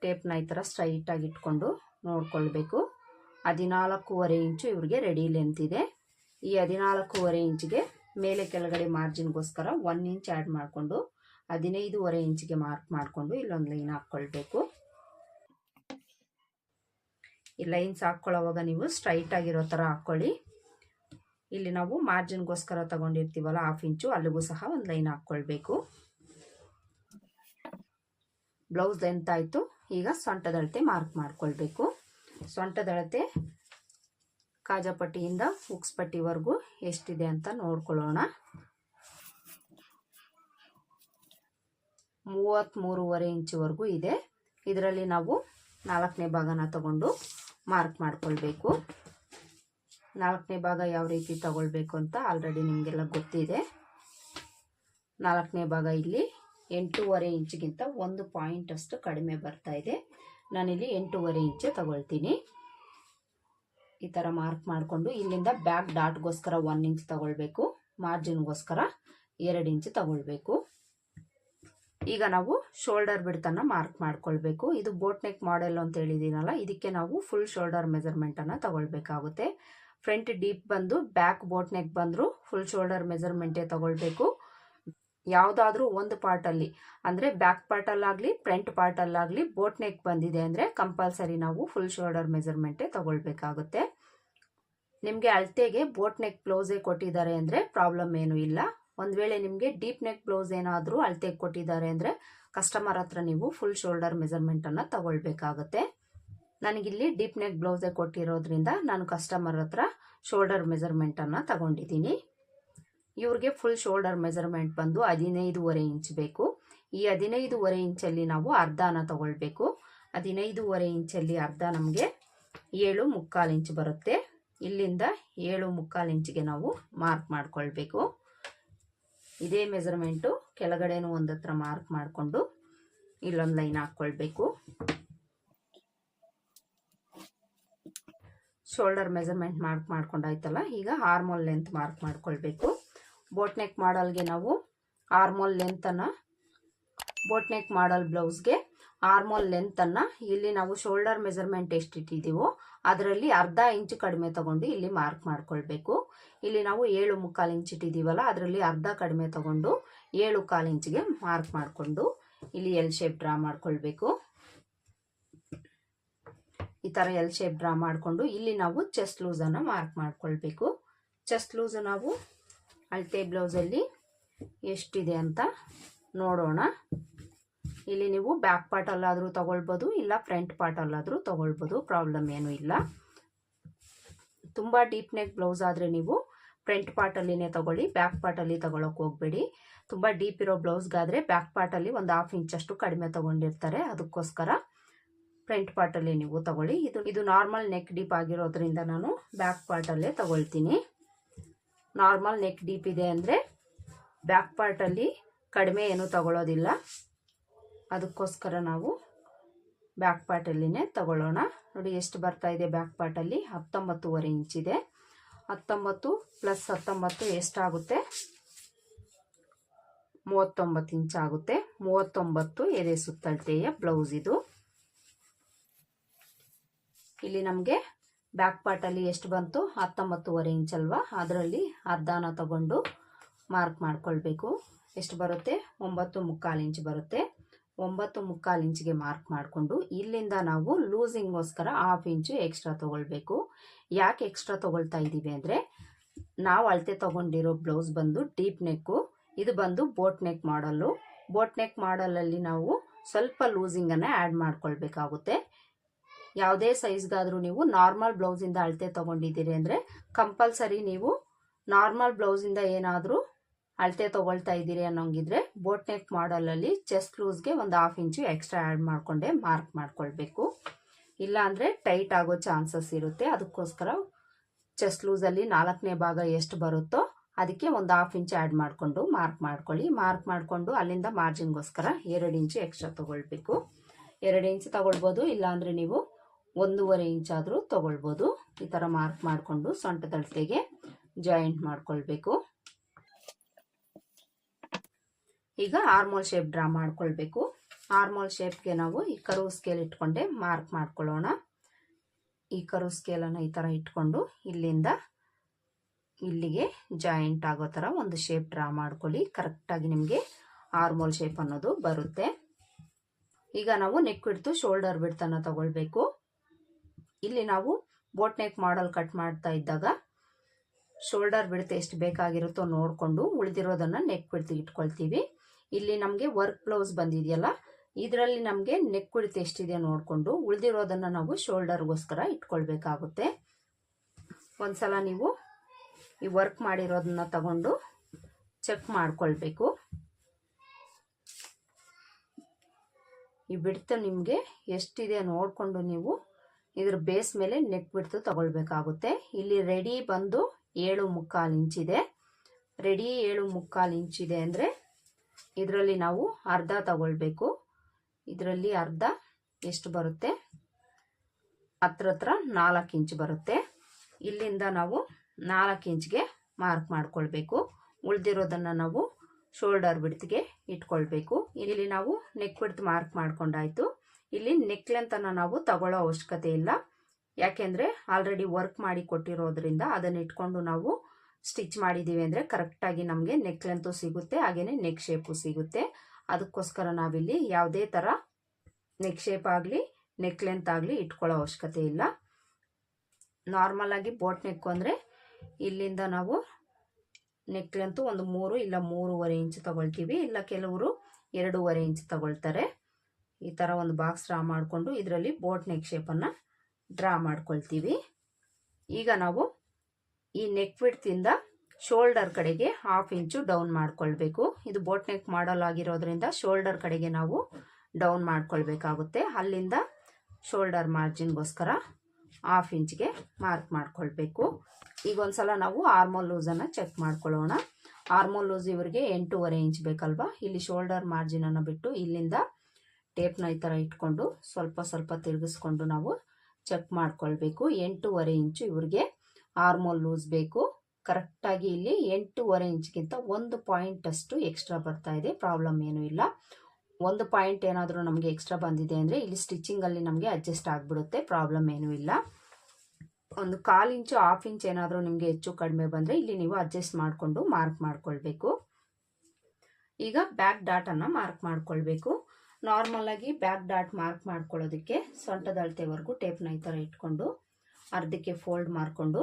ಟೇಪ್ನ ಈ ಥರ ಸ್ಟ್ರೈಟಾಗಿ ಇಟ್ಕೊಂಡು ನೋಡ್ಕೊಳ್ಬೇಕು. ಹದಿನಾಲ್ಕೂವರೆ ಇಂಚು ಇವ್ರಿಗೆ ರೆಡಿ ಲೆಂತ್ ಇದೆ. ಈ ಹದಿನಾಲ್ಕೂವರೆ ಇಂಚಿಗೆ ಮೇಲೆ ಕೆಳಗಡೆ ಮಾರ್ಜಿನ್ಗೋಸ್ಕರ ಒನ್ ಇಂಚ್ ಆ್ಯಡ್ ಮಾಡಿಕೊಂಡು ಹದಿನೈದೂವರೆ ಇಂಚಿಗೆ ಮಾರ್ಕ್ ಮಾಡಿಕೊಂಡು ಇಲ್ಲೊಂದು ಲೈನ್ ಹಾಕ್ಕೊಳ್ಬೇಕು ಈ ಲೈನ್ಸ್ ಹಾಕ್ಕೊಳ್ಳೋವಾಗ ನೀವು ಸ್ಟ್ರೈಟ್ ಆಗಿರೋ ಥರ ಹಾಕ್ಕೊಳ್ಳಿ ಇಲ್ಲಿ ನಾವು ಮಾರ್ಜಿನ್ಗೋಸ್ಕರ ತಗೊಂಡಿರ್ತೀವಲ್ಲ ಹಾಫ್ ಇಂಚು ಅಲ್ಲಿಗೂ ಸಹ ಒಂದು ಲೈನ್ ಹಾಕ್ಕೊಳ್ಬೇಕು ಬ್ಲೌಸ್ ಲೆಂತ್ ಆಯಿತು, ಈಗ ಸೊಂಟದಳತೆ ಮಾರ್ಕ್ ಮಾಡ್ಕೊಳ್ಬೇಕು. ಸೊಂಟದಳತೆ ಕಾಜಾಪಟ್ಟಿಯಿಂದ ಹುಕ್ಸ್ ಪಟ್ಟಿವರೆಗೂ ಎಷ್ಟಿದೆ ಅಂತ ನೋಡ್ಕೊಳ್ಳೋಣ. ಮೂವತ್ತ್ಮೂರುವರೆ ಇಂಚುವರೆಗೂ ಇದೆ. ಇದರಲ್ಲಿ ನಾವು ನಾಲ್ಕನೇ ಭಾಗನ ತಗೊಂಡು ಮಾರ್ಕ್ ಮಾಡ್ಕೊಳ್ಬೇಕು. ನಾಲ್ಕನೇ ಭಾಗ ಯಾವ ರೀತಿ ತಗೊಳ್ಬೇಕು ಅಂತ ಆಲ್ರೆಡಿ ನಿಮಗೆಲ್ಲ ಗೊತ್ತಿದೆ. ನಾಲ್ಕನೇ ಭಾಗ ಇಲ್ಲಿ ಎಂಟೂವರೆ ಇಂಚ್ಗಿಂತ ಒಂದು ಪಾಯಿಂಟ್ ಅಷ್ಟು ಕಡಿಮೆ ಬರ್ತಾ ಇದೆ. ನಾನಿಲ್ಲಿ ಎಂಟೂವರೆ ಇಂಚು ತಗೊಳ್ತೀನಿ. ಈ ಥರ ಮಾರ್ಕ್ ಮಾಡಿಕೊಂಡು ಇಲ್ಲಿಂದ ಬ್ಯಾಕ್ ಡಾಟ್ಗೋಸ್ಕರ ಒನ್ ಇಂಚ್ ತಗೊಳ್ಬೇಕು. ಮಾರ್ಜಿನ್ಗೋಸ್ಕರ ಎರಡು ಇಂಚು ತಗೊಳ್ಬೇಕು. ಈಗ ನಾವು ಶೋಲ್ಡರ್ ಬಿಡ್ತನ್ನು ಮಾರ್ಕ್ ಮಾಡ್ಕೊಳ್ಬೇಕು. ಇದು ಬೋಟ್ ನೆಕ್ ಮಾಡೆಲ್ ಅಂತ ಹೇಳಿದ್ದೀನಲ್ಲ ಇದಕ್ಕೆ ನಾವು ಫುಲ್ ಶೋಲ್ಡರ್ ಮೆಜರ್ಮೆಂಟನ್ನು ತಗೊಳ್ಬೇಕಾಗುತ್ತೆ. ಫ್ರಂಟ್ ಡೀಪ್ ಬಂದು ಬ್ಯಾಕ್ ಬೋಟ್ ನೆಕ್ ಬಂದರೂ ಫುಲ್ ಶೋಲ್ಡರ್ ಮೆಜರ್ಮೆಂಟೇ ತಗೊಳ್ಬೇಕು. ಯಾವುದಾದ್ರೂ ಒಂದು ಪಾರ್ಟಲ್ಲಿ, ಅಂದರೆ ಬ್ಯಾಕ್ ಪಾರ್ಟಲ್ಲಾಗಲಿ, ಫ್ರಂಟ್ ಪಾರ್ಟಲ್ಲಾಗಲಿ ಬೋಟ್ ನೆಕ್ ಬಂದಿದೆ ಅಂದರೆ ಕಂಪಲ್ಸರಿ ನಾವು ಫುಲ್ ಶೋಲ್ಡರ್ ಮೆಜರ್ಮೆಂಟೇ ತಗೊಳ್ಬೇಕಾಗುತ್ತೆ. ನಿಮಗೆ ಅಳತೆಗೆ ಬೋಟ್ ನೆಕ್ ಬ್ಲೌಸೇ ಕೊಟ್ಟಿದ್ದಾರೆ ಅಂದರೆ ಪ್ರಾಬ್ಲಮ್ ಏನೂ ಇಲ್ಲ. ಒಂದು ವೇಳೆ ನಿಮಗೆ ಡೀಪ್ ನೆಕ್ ಬ್ಲೌಸ್ ಏನಾದರೂ ಅಳತೆಗೆ ಕೊಟ್ಟಿದ್ದಾರೆ ಅಂದರೆ ಕಸ್ಟಮರ್ ಹತ್ರ ನೀವು ಫುಲ್ ಶೋಲ್ಡರ್ ಮೆಜರ್ಮೆಂಟನ್ನು ತಗೊಳ್ಬೇಕಾಗುತ್ತೆ. ನನಗಿಲ್ಲಿ ಡೀಪ್ ನೆಕ್ ಬ್ಲೌಸೇ ಕೊಟ್ಟಿರೋದ್ರಿಂದ ನಾನು ಕಸ್ಟಮರ್ ಹತ್ರ ಶೋಲ್ಡರ್ ಮೆಜರ್ಮೆಂಟನ್ನು ತಗೊಂಡಿದ್ದೀನಿ. ಇವ್ರಿಗೆ ಫುಲ್ ಶೋಲ್ಡರ್ ಮೆಜರ್ಮೆಂಟ್ ಬಂದು ಹದಿನೈದೂವರೆ ಇಂಚ್ ಬೇಕು. ಈ ಹದಿನೈದೂವರೆ ಇಂಚಲ್ಲಿ ನಾವು ಅರ್ಧನ ತಗೊಳ್ಬೇಕು. ಹದಿನೈದೂವರೆ ಇಂಚಲ್ಲಿ ಅರ್ಧ ನಮಗೆ ಏಳು ಮುಕ್ಕಾಲು ಇಂಚ್ ಬರುತ್ತೆ. ಇಲ್ಲಿಂದ ಏಳು ಮುಕ್ಕಾಲು ಇಂಚಿಗೆ ನಾವು ಮಾರ್ಕ್ ಮಾಡ್ಕೊಳ್ಬೇಕು. ಇದೇ ಮೆಜರ್ಮೆಂಟು ಕೆಳಗಡೆನೂ ಒಂದು ಹತ್ರ ಮಾರ್ಕ್ ಮಾಡಿಕೊಂಡು ಇಲ್ಲೊಂದು ಲೈನ್ ಹಾಕ್ಕೊಳ್ಬೇಕು ಶೋಲ್ಡರ್ ಮೆಜರ್ಮೆಂಟ್ ಮಾರ್ಕ್ ಮಾಡ್ಕೊಂಡಾಯ್ತಲ್ಲ, ಈಗ ಹಾರ್ಮೋನ್ ಲೆಂತ್ ಮಾರ್ಕ್ ಮಾಡ್ಕೊಳ್ಬೇಕು. ಬೋಟ್ ನೆಕ್ ಮಾಡಲ್ಗೆ ನಾವು ಆರ್ಮೋಲ್ ಲೆಂತನ್ನು ಬೋಟ್ ನೆಕ್ ಮಾಡಲ್ ಬ್ಲೌಸ್ಗೆ ಆರ್ಮೋಲ್ ಲೆಂತನ್ನು ಇಲ್ಲಿ ನಾವು ಶೋಲ್ಡರ್ ಮೆಜರ್ಮೆಂಟ್ ಎಷ್ಟು ಇಟ್ಟಿದ್ದೀವೋ ಅದರಲ್ಲಿ ಅರ್ಧ ಇಂಚು ಕಡಿಮೆ ತಗೊಂಡು ಇಲ್ಲಿ ಮಾರ್ಕ್ ಮಾಡ್ಕೊಳ್ಬೇಕು. ಇಲ್ಲಿ ನಾವು ಏಳು ಮುಕ್ಕಾಲು ಇಂಚ್ ಇಟ್ಟಿದ್ದೀವಲ್ಲ ಅದರಲ್ಲಿ ಅರ್ಧ ಕಡಿಮೆ ತಗೊಂಡು ಏಳು ಕಾಲು ಇಂಚಿಗೆ ಮಾರ್ಕ್ ಮಾಡಿಕೊಂಡು ಇಲ್ಲಿ ಎಲ್ ಶೇಪ್ ಡ್ರಾ ಮಾಡ್ಕೊಳ್ಬೇಕು. ಈ ಥರ ಎಲ್ ಶೇಪ್ ಡ್ರಾ ಮಾಡಿಕೊಂಡು ಇಲ್ಲಿ ನಾವು ಚೆಸ್ಟ್ ಲೂಸನ್ನು ಮಾರ್ಕ್ ಮಾಡ್ಕೊಳ್ಬೇಕು. ಚೆಸ್ಟ್ ಲೂಸು ನಾವು ಅಳತೆ ಬ್ಲೌಸಲ್ಲಿ ಎಷ್ಟಿದೆ ಅಂತ ನೋಡೋಣ. ಇಲ್ಲಿ ನೀವು ಬ್ಯಾಕ್ ಪಾರ್ಟಲ್ಲಾದರೂ ತೊಗೊಳ್ಬೋದು, ಇಲ್ಲ ಫ್ರಂಟ್ ಪಾರ್ಟಲ್ಲಾದರೂ ತೊಗೊಳ್ಬೋದು, ಪ್ರಾಬ್ಲಮ್ ಏನೂ ಇಲ್ಲ. ತುಂಬ ಡೀಪ್ ನೆಕ್ ಬ್ಲೌಸ್ ಆದರೆ ನೀವು ಫ್ರಂಟ್ ಪಾರ್ಟಲ್ಲಿನೇ ತೊಗೊಳ್ಳಿ, ಬ್ಯಾಕ್ ಪಾರ್ಟಲ್ಲಿ ತೊಗೊಳಕ್ಕೆ ಹೋಗಬೇಡಿ. ತುಂಬ ಡೀಪ್ ಇರೋ ಬ್ಲೌಸ್ಗಾದರೆ ಬ್ಯಾಕ್ ಪಾರ್ಟಲ್ಲಿ ಒಂದು ಹಾಫ್ ಇಂಚಷ್ಟು ಕಡಿಮೆ ತೊಗೊಂಡಿರ್ತಾರೆ, ಅದಕ್ಕೋಸ್ಕರ ಫ್ರಂಟ್ ಪಾರ್ಟಲ್ಲಿ ನೀವು ತಗೊಳ್ಳಿ. ಇದು ಇದು ನಾರ್ಮಲ್ ನೆಕ್ ಡೀಪ್ ಆಗಿರೋದ್ರಿಂದ ನಾನು ಬ್ಯಾಕ್ ಪಾರ್ಟಲ್ಲೇ ತಗೊಳ್ತೀನಿ. ನಾರ್ಮಲ್ ನೆಕ್ ಡೀಪ್ ಇದೆ ಅಂದರೆ ಬ್ಯಾಕ್ ಪಾರ್ಟಲ್ಲಿ ಕಡಿಮೆ ಏನೂ ತಗೊಳ್ಳೋದಿಲ್ಲ ಅದಕ್ಕೋಸ್ಕರ ನಾವು ಬ್ಯಾಕ್ ಪಾರ್ಟಲ್ಲಿನೇ ತಗೊಳ್ಳೋಣ. ನೋಡಿ ಎಷ್ಟು ಬರ್ತಾ ಇದೆ ಬ್ಯಾಕ್ ಪಾರ್ಟಲ್ಲಿ ಹತ್ತೊಂಬತ್ತುವರೆ ಇಂಚಿದೆ ಹತ್ತೊಂಬತ್ತು ಪ್ಲಸ್ ಹತ್ತೊಂಬತ್ತು ಎಷ್ಟಾಗುತ್ತೆ? ಮೂವತ್ತೊಂಬತ್ತು ಇಂಚ್ ಆಗುತ್ತೆ. ಮೂವತ್ತೊಂಬತ್ತು ಎದೆ ಸುತ್ತಳತೆಯ ಬ್ಲೌಸ್ ಇದು. ಇಲ್ಲಿ ನಮಗೆ ಬ್ಯಾಕ್ ಪಾರ್ಟಲ್ಲಿ ಎಷ್ಟು ಬಂತು? ಹತ್ತೊಂಬತ್ತುವರೆ ಇಂಚ್ ಅಲ್ವಾ? ಅದರಲ್ಲಿ ಅರ್ಧನ ತಗೊಂಡು ಮಾರ್ಕ್ ಮಾಡ್ಕೊಳ್ಬೇಕು. ಎಷ್ಟು ಬರುತ್ತೆ? ಒಂಬತ್ತು ಮುಕ್ಕಾಲು ಇಂಚ್ ಬರುತ್ತೆ. ಒಂಬತ್ತು ಮುಕ್ಕಾಲು ಇಂಚ್ಗೆ ಮಾರ್ಕ್ ಮಾಡಿಕೊಂಡು ಇಲ್ಲಿಂದ ನಾವು ಲೂಸಿಂಗೋಸ್ಕರ ಹಾಫ್ ಇಂಚು ಎಕ್ಸ್ಟ್ರಾ ತೊಗೊಳ್ಬೇಕು. ಯಾಕೆ ಎಕ್ಸ್ಟ್ರಾ ತೊಗೊಳ್ತಾ ಇದ್ದೀವಿ ಅಂದರೆ, ನಾವು ಅಳತೆ ತೊಗೊಂಡಿರೋ ಬ್ಲೌಸ್ ಬಂದು ಡೀಪ್ ನೆಕ್ಕು ಇದು ಬಂದು boat neck model boat neck ಮಾಡಲಲ್ಲಿ ನಾವು ಸ್ವಲ್ಪ ಲೂಸಿಂಗನ್ನು ಆ್ಯಡ್ ಮಾಡ್ಕೊಳ್ಬೇಕಾಗುತ್ತೆ. ಯಾವುದೇ ಸೈಜ್ಗಾದರೂ ನೀವು ನಾರ್ಮಲ್ ಬ್ಲೌಸಿಂದ ಅಳತೆ ತೊಗೊಂಡಿದ್ದೀರಿ ಅಂದರೆ ಕಂಪಲ್ಸರಿ ನೀವು ನಾರ್ಮಲ್ ಬ್ಲೌಸಿಂದ ಏನಾದರೂ ಅಳತೆ ತೊಗೊಳ್ತಾ ಇದ್ದೀರಿ ಅನ್ನೋಂಗಿದ್ರೆ ಬೋಟ್ ನೆಕ್ ಮಾಡಲಲ್ಲಿ ಚೆಸ್ಟ್ ಲೂಸ್ಗೆ ಒಂದು ಹಾಫ್ ಇಂಚು ಎಕ್ಸ್ಟ್ರಾ ಆ್ಯಡ್ ಮಾಡಿಕೊಂಡೆ ಮಾರ್ಕ್ ಮಾಡ್ಕೊಳ್ಬೇಕು. ಇಲ್ಲಾಂದರೆ ಟೈಟ್ ಆಗೋ ಚಾನ್ಸಸ್ ಇರುತ್ತೆ. ಅದಕ್ಕೋಸ್ಕರ ಚೆಸ್ಟ್ ಲೂಸಲ್ಲಿ ನಾಲ್ಕನೇ ಭಾಗ ಎಷ್ಟು ಬರುತ್ತೋ ಅದಕ್ಕೆ ಒಂದು ಹಾಫ್ ಇಂಚ್ ಆ್ಯಡ್ ಮಾಡಿಕೊಂಡು ಮಾರ್ಕ್ ಮಾಡ್ಕೊಳ್ಳಿ. ಮಾರ್ಕ್ ಮಾಡಿಕೊಂಡು ಅಲ್ಲಿಂದ ಮಾರ್ಜಿನ್ಗೋಸ್ಕರ ಎರಡು ಇಂಚು ಎಕ್ಸ್ಟ್ರಾ ತೊಗೊಳ್ಬೇಕು. ಎರಡು ಇಂಚು ತೊಗೊಳ್ಬೋದು. ಇಲ್ಲಾಂದರೆ ನೀವು ಒಂದೂವರೆ ಇಂಚಾದರೂ ತೊಗೊಳ್ಬೋದು. ಈ ಥರ ಮಾರ್ಕ್ ಮಾಡಿಕೊಂಡು ಸೊಂಟದಳತೆಗೆ ಜಾಯಿಂಟ್ ಮಾಡ್ಕೊಳ್ಬೇಕು. ಈಗ ಆರ್ಮೋಲ್ ಶೇಪ್ ಡ್ರಾ ಮಾಡ್ಕೊಳ್ಬೇಕು. ಆರ್ಮೋಲ್ ಶೇಪ್ಗೆ ನಾವು ಈ ಕರು ಸ್ಕೇಲ್ ಇಟ್ಕೊಂಡೆ ಮಾರ್ಕ್ ಮಾಡ್ಕೊಳ್ಳೋಣ. ಈ ಕರು ಸ್ಕೇಲನ್ನು ಈ ಥರ ಇಟ್ಕೊಂಡು ಇಲ್ಲಿಂದ ಇಲ್ಲಿಗೆ ಜಾಯಿಂಟ್ ಆಗೋ ಥರ ಒಂದು ಶೇಪ್ ಡ್ರಾ ಮಾಡ್ಕೊಳ್ಳಿ. ಕರೆಕ್ಟಾಗಿ ನಿಮಗೆ ಆರ್ಮೋಲ್ ಶೇಪ್ ಅನ್ನೋದು ಬರುತ್ತೆ. ಈಗ ನಾವು ನೆಕ್ ಹಿಡ್ತು ಶೋಲ್ಡರ್ ಬಿಡ್ತನ್ನು ತಗೊಳ್ಬೇಕು. ಇಲ್ಲಿ ನಾವು ಬೋಟ್ ನೆಕ್ ಮಾಡಲ್ ಕಟ್ ಮಾಡ್ತಾ ಇದ್ದಾಗ ಶೋಲ್ಡರ್ ಬಿಡ್ತು ಎಷ್ಟು ಬೇಕಾಗಿರುತ್ತೋ ನೋಡಿಕೊಂಡು ಉಳಿದಿರೋದನ್ನು ನೆಕ್ ಬಿಡ್ತು ಇಟ್ಕೊಳ್ತೀವಿ. ಇಲ್ಲಿ ನಮಗೆ ವರ್ಕ್ ಬ್ಲೌಸ್ ಬಂದಿದೆಯಲ್ಲ, ಇದರಲ್ಲಿ ನಮಗೆ ನೆಕ್ ಬಿಡ್ತು ಎಷ್ಟಿದೆ ನೋಡಿಕೊಂಡು ಉಳಿದಿರೋದನ್ನು ನಾವು ಶೋಲ್ಡರ್ಗೋಸ್ಕರ ಇಟ್ಕೊಳ್ಬೇಕಾಗುತ್ತೆ. ಒಂದ್ಸಲ ನೀವು ಈ ವರ್ಕ್ ಮಾಡಿರೋದನ್ನ ತಗೊಂಡು ಚೆಕ್ ಮಾಡಿಕೊಳ್ಬೇಕು. ಈ ಬಿಡ್ತು ನಿಮಗೆ ಎಷ್ಟಿದೆ ನೋಡಿಕೊಂಡು ನೀವು ಇದ್ರ ಬೇಸ್ ಮೇಲೆ ನೆಕ್ ಬಿಡ್ತು ತಗೊಳ್ಬೇಕಾಗುತ್ತೆ. ಇಲ್ಲಿ ರೆಡಿ ಬಂದು ಏಳು ಮುಕ್ಕಾಲು ಇಂಚಿದೆ ರೆಡಿ ಏಳು ಮುಕ್ಕಾಲು ಇಂಚಿದೆ ಅಂದರೆ ಇದರಲ್ಲಿ ನಾವು ಅರ್ಧ ತಗೊಳ್ಬೇಕು. ಇದರಲ್ಲಿ ಅರ್ಧ ಎಷ್ಟು ಬರುತ್ತೆ? ಹತ್ರ ಹತ್ರ ನಾಲ್ಕು ಇಂಚ್ ಬರುತ್ತೆ. ಇಲ್ಲಿಂದ ನಾವು ನಾಲ್ಕು ಇಂಚ್ಗೆ ಮಾರ್ಕ್ ಮಾಡ್ಕೊಳ್ಬೇಕು. ಉಳಿದಿರೋದನ್ನು ನಾವು ಶೋಲ್ಡರ್ ಬಿಡ್ತಿಗೆ ಇಟ್ಕೊಳ್ಬೇಕು. ಇಲ್ಲಿ ನಾವು ನೆಕ್ ಬಿಡ್ತು ಮಾರ್ಕ್ ಮಾಡ್ಕೊಂಡಾಯ್ತು. ಇಲ್ಲಿ ನೆಕ್ ಲೆಂತನ್ನು ನಾವು ತಗೊಳ್ಳೋ ಅವಶ್ಯಕತೆ ಇಲ್ಲ. ಯಾಕೆಂದರೆ ಆಲ್ರೆಡಿ ವರ್ಕ್ ಮಾಡಿ ಕೊಟ್ಟಿರೋದ್ರಿಂದ ಅದನ್ನ ಇಟ್ಕೊಂಡು ನಾವು ಸ್ಟಿಚ್ ಮಾಡಿದ್ದೀವಿ ಅಂದರೆ ಕರೆಕ್ಟಾಗಿ ನಮಗೆ ನೆಕ್ ಲೆಂತು ಸಿಗುತ್ತೆ ಹಾಗೆಯೇ ನೆಕ್ ಶೇಪು ಸಿಗುತ್ತೆ. ಅದಕ್ಕೋಸ್ಕರ ನಾವಿಲ್ಲಿ ಯಾವುದೇ ಥರ ನೆಕ್ ಶೇಪ್ ಆಗಲಿ ನೆಕ್ ಲೆಂತ್ ಆಗಲಿ ಇಟ್ಕೊಳ್ಳೋ ಅವಶ್ಯಕತೆ ಇಲ್ಲ. ನಾರ್ಮಲಾಗಿ ಬೋಟ್ ನೆಕ್ಕು ಅಂದರೆ ಇಲ್ಲಿಂದ ನಾವು ನೆಕ್ ಲೆಂತು ಒಂದು ಮೂರು ಇಲ್ಲ ಮೂರುವರೆ ಇಂಚ್ ತಗೊಳ್ತೀವಿ, ಇಲ್ಲ ಕೆಲವರು ಎರಡೂವರೆ ಇಂಚ್ ತಗೊಳ್ತಾರೆ. ಈ ಥರ ಒಂದು ಬಾಕ್ಸ್ ಡ್ರಾ ಮಾಡಿಕೊಂಡು ಇದರಲ್ಲಿ ಬೋಟ್ ನೆಕ್ ಶೇಪನ್ನು ಡ್ರಾ ಮಾಡ್ಕೊಳ್ತೀವಿ. ಈಗ ನಾವು ಈ ನೆಕ್ ವಿಡ್ತಿಂದ ಶೋಲ್ಡರ್ ಕಡೆಗೆ ಹಾಫ್ ಇಂಚು ಡೌನ್ ಮಾಡ್ಕೊಳ್ಬೇಕು. ಇದು ಬೋಟ್ ನೆಕ್ ಮಾಡಲ್ ಆಗಿರೋದ್ರಿಂದ ಶೋಲ್ಡರ್ ಕಡೆಗೆ ನಾವು ಡೌನ್ ಮಾಡ್ಕೊಳ್ಬೇಕಾಗುತ್ತೆ. ಅಲ್ಲಿಂದ ಶೋಲ್ಡರ್ ಮಾರ್ಜಿನ್ಗೋಸ್ಕರ ಹಾಫ್ ಇಂಚ್ಗೆ ಮಾರ್ಕ್ ಮಾಡ್ಕೊಳ್ಬೇಕು. ಈಗ ಒಂದ್ಸಲ ನಾವು ಆರ್ಮೋಲ್ ಲೂಸನ್ನು ಚೆಕ್ ಮಾಡ್ಕೊಳ್ಳೋಣ. ಆರ್ಮೋಲ್ ಲೂಸ್ ಇವರಿಗೆ ಎಂಟೂವರೆ ಇಂಚ್ ಬೇಕಲ್ವಾ? ಇಲ್ಲಿ ಶೋಲ್ಡರ್ ಮಾರ್ಜಿನನ್ನು ಬಿಟ್ಟು ಇಲ್ಲಿಂದ ಟೇಪ್ನ ಈ ಥರ ಇಟ್ಕೊಂಡು ಸ್ವಲ್ಪ ಸ್ವಲ್ಪ ತಿರುಗಿಸ್ಕೊಂಡು ನಾವು ಚೆಕ್ ಮಾಡ್ಕೊಳ್ಬೇಕು. ಎಂಟೂವರೆ ಇಂಚು ಇವ್ರಿಗೆ ಆರ್ಮೋಲ್ ಲೂಸ್ ಬೇಕು. ಕರೆಕ್ಟಾಗಿ ಇಲ್ಲಿ ಎಂಟೂವರೆ ಇಂಚ್ಗಿಂತ ಒಂದು ಪಾಯಿಂಟ್ ಅಷ್ಟು ಎಕ್ಸ್ಟ್ರಾ ಬರ್ತಾ ಇದೆ. ಪ್ರಾಬ್ಲಮ್ ಏನೂ ಇಲ್ಲ. ಒಂದು ಪಾಯಿಂಟ್ ಏನಾದರೂ ನಮಗೆ ಎಕ್ಸ್ಟ್ರಾ ಬಂದಿದೆ ಅಂದರೆ ಇಲ್ಲಿ ಸ್ಟಿಚ್ಚಿಂಗಲ್ಲಿ ನಮಗೆ ಅಡ್ಜಸ್ಟ್ ಆಗಿಬಿಡುತ್ತೆ. ಪ್ರಾಬ್ಲಮ್ ಏನೂ ಇಲ್ಲ. ಒಂದು ಕಾಲು ಇಂಚು ಹಾಫ್ ಇಂಚ್ ಏನಾದರೂ ನಿಮಗೆ ಹೆಚ್ಚು ಕಡಿಮೆ ಬಂದರೆ ಇಲ್ಲಿ ನೀವು ಅಡ್ಜಸ್ಟ್ ಮಾಡಿಕೊಂಡು ಮಾರ್ಕ್ ಮಾಡ್ಕೊಳ್ಬೇಕು. ಈಗ ಬ್ಯಾಕ್ ಡಾಟನ್ನು ಮಾರ್ಕ್ ಮಾಡ್ಕೊಳ್ಬೇಕು. ನಾರ್ಮಲ್ ಆಗಿ ಬ್ಯಾಕ್ ಡಾಟ್ ಮಾರ್ಕ್ ಮಾಡ್ಕೊಳ್ಳೋದಕ್ಕೆ ಸೊಂಟದ ಅಳತೆವರೆಗೂ ಟೇಪ್ನ ಈ ಥರ ಇಟ್ಕೊಂಡು ಅರ್ಧಕ್ಕೆ ಫೋಲ್ಡ್ ಮಾಡಿಕೊಂಡು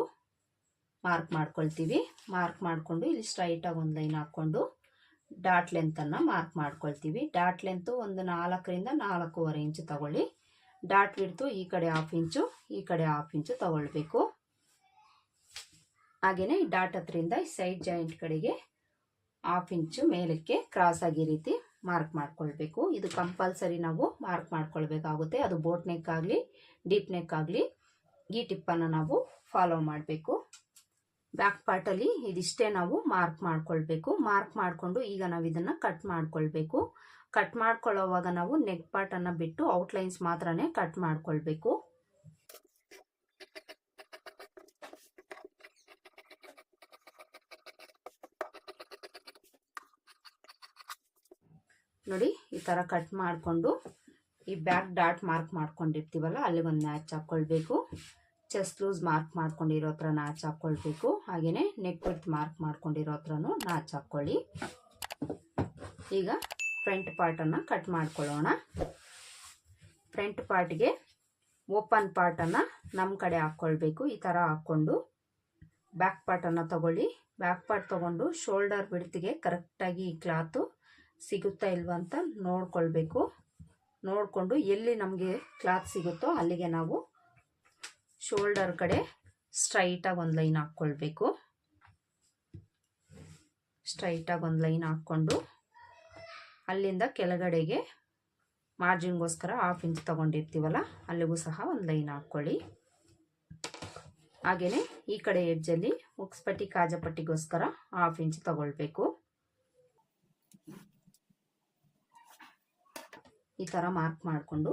ಮಾರ್ಕ್ ಮಾಡ್ಕೊಳ್ತೀವಿ. ಮಾರ್ಕ್ ಮಾಡಿಕೊಂಡು ಇಲ್ಲಿ ಸ್ಟ್ರೈಟಾಗಿ ಒಂದು ಲೈನ್ ಹಾಕ್ಕೊಂಡು ಡಾಟ್ ಲೆಂತನ್ನು ಮಾರ್ಕ್ ಮಾಡ್ಕೊಳ್ತೀವಿ. ಡಾಟ್ ಲೆಂತು ಒಂದು ನಾಲ್ಕರಿಂದ ನಾಲ್ಕೂವರೆ ಇಂಚು ತಗೊಳ್ಳಿ. ಡಾಟ್ ಬಿಡ್ತು ಈ ಕಡೆ ಹಾಫ್ ಇಂಚು, ಈ ಕಡೆ ಹಾಫ್ ಇಂಚು ತಗೊಳ್ಬೇಕು. ಹಾಗೆಯೇ ಈ ಡಾಟ್ ಹತ್ರಿಂದ ಈ ಸೈಡ್ ಜಾಯಿಂಟ್ ಕಡೆಗೆ ಹಾಫ್ ಇಂಚು ಮೇಲಕ್ಕೆ ಕ್ರಾಸ್ ಆಗಿ ರೀತಿ ಮಾರ್ಕ್ ಮಾಡ್ಕೊಳ್ಬೇಕು. ಇದು ಕಂಪಲ್ಸರಿ ನಾವು ಮಾರ್ಕ್ ಮಾಡ್ಕೊಳ್ಬೇಕಾಗುತ್ತೆ. ಅದು ಬೋಟ್ ನೆಕ್ ಆಗಲಿ, ಡೀಪ್ ನೆಕ್ ಆಗಲಿ ಈ ಟಿಪ್ಪನ್ನು ನಾವು ಫಾಲೋ ಮಾಡಬೇಕು. ಬ್ಯಾಕ್ ಪಾರ್ಟಲ್ಲಿ ಇದಿಷ್ಟೇ ನಾವು ಮಾರ್ಕ್ ಮಾಡ್ಕೊಳ್ಬೇಕು. ಮಾರ್ಕ್ ಮಾಡಿಕೊಂಡು ಈಗ ನಾವು ಇದನ್ನು ಕಟ್ ಮಾಡ್ಕೊಳ್ಬೇಕು. ಕಟ್ ಮಾಡ್ಕೊಳ್ಳೋವಾಗ ನಾವು ನೆಕ್ ಪಾರ್ಟನ್ನು ಬಿಟ್ಟು ಔಟ್ಲೈನ್ಸ್ ಮಾತ್ರನೇ ಕಟ್ ಮಾಡ್ಕೊಳ್ಬೇಕು. ನೋಡಿ, ಈ ಥರ ಕಟ್ ಮಾಡಿಕೊಂಡು ಈ ಬ್ಯಾಕ್ ಡಾಟ್ ಮಾರ್ಕ್ ಮಾಡ್ಕೊಂಡಿರ್ತೀವಲ್ಲ, ಅಲ್ಲಿ ಒಂದು ಮ್ಯಾಚ್ ಹಾಕ್ಕೊಳ್ಬೇಕು ಚೆಸ್ಟ್ ಲೂಸ್ ಮಾರ್ಕ್ ಮಾಡ್ಕೊಂಡಿರೋ ಹತ್ರ ನಾಚ್ ಹಾಕ್ಕೊಳ್ಬೇಕು ಹಾಗೆಯೇ ನೆಕ್ ವಿತ್ ಮಾರ್ಕ್ ಮಾಡ್ಕೊಂಡಿರೋ ಹತ್ರನೂ ನಾಚ್ ಹಾಕ್ಕೊಳ್ಳಿ ಈಗ ಫ್ರಂಟ್ ಪಾರ್ಟನ್ನು ಕಟ್ ಮಾಡ್ಕೊಳ್ಳೋಣ. ಫ್ರಂಟ್ ಪಾರ್ಟ್ಗೆ ಓಪನ್ ಪಾರ್ಟನ್ನು ನಮ್ಮ ಕಡೆ ಹಾಕ್ಕೊಳ್ಬೇಕು ಈ ಥರ ಹಾಕ್ಕೊಂಡು ಬ್ಯಾಕ್ ಪಾರ್ಟನ್ನು ತಗೊಳ್ಳಿ. ಬ್ಯಾಕ್ ಪಾರ್ಟ್ ತೊಗೊಂಡು ಶೋಲ್ಡರ್ ಬಿಡ್ತಿಗೆ ಕರೆಕ್ಟಾಗಿ ಈ ಕ್ಲಾತು ಸಿಗುತ್ತಾ ಇಲ್ವಾ ಅಂತ ನೋಡ್ಕೊಳ್ಬೇಕು. ನೋಡಿಕೊಂಡು ಎಲ್ಲಿ ನಮಗೆ ಕ್ಲಾತ್ ಸಿಗುತ್ತೋ ಅಲ್ಲಿಗೆ ನಾವು ಶೋಲ್ಡರ್ ಕಡೆ ಸ್ಟ್ರೈಟಾಗಿ ಒಂದು ಲೈನ್ ಹಾಕ್ಕೊಳ್ಬೇಕು. ಸ್ಟ್ರೈಟಾಗಿ ಒಂದು ಲೈನ್ ಹಾಕ್ಕೊಂಡು ಅಲ್ಲಿಂದ ಕೆಳಗಡೆಗೆ ಮಾರ್ಜಿನ್ಗೋಸ್ಕರ ಹಾಫ್ ಇಂಚ್ ತೊಗೊಂಡಿರ್ತೀವಲ್ಲ, ಅಲ್ಲಿಗೂ ಸಹ ಒಂದು ಲೈನ್ ಹಾಕ್ಕೊಳ್ಳಿ. ಹಾಗೆಯೇ ಈ ಕಡೆ ಎಡ್ಜಲ್ಲಿ ಉಕ್ಸ್ಪಟ್ಟಿ ಕಾಜಪಟ್ಟಿಗೋಸ್ಕರ ಹಾಫ್ ಇಂಚ್ ತಗೊಳ್ಬೇಕು. ಈ ಥರ ಮಾರ್ಕ್ ಮಾಡಿಕೊಂಡು,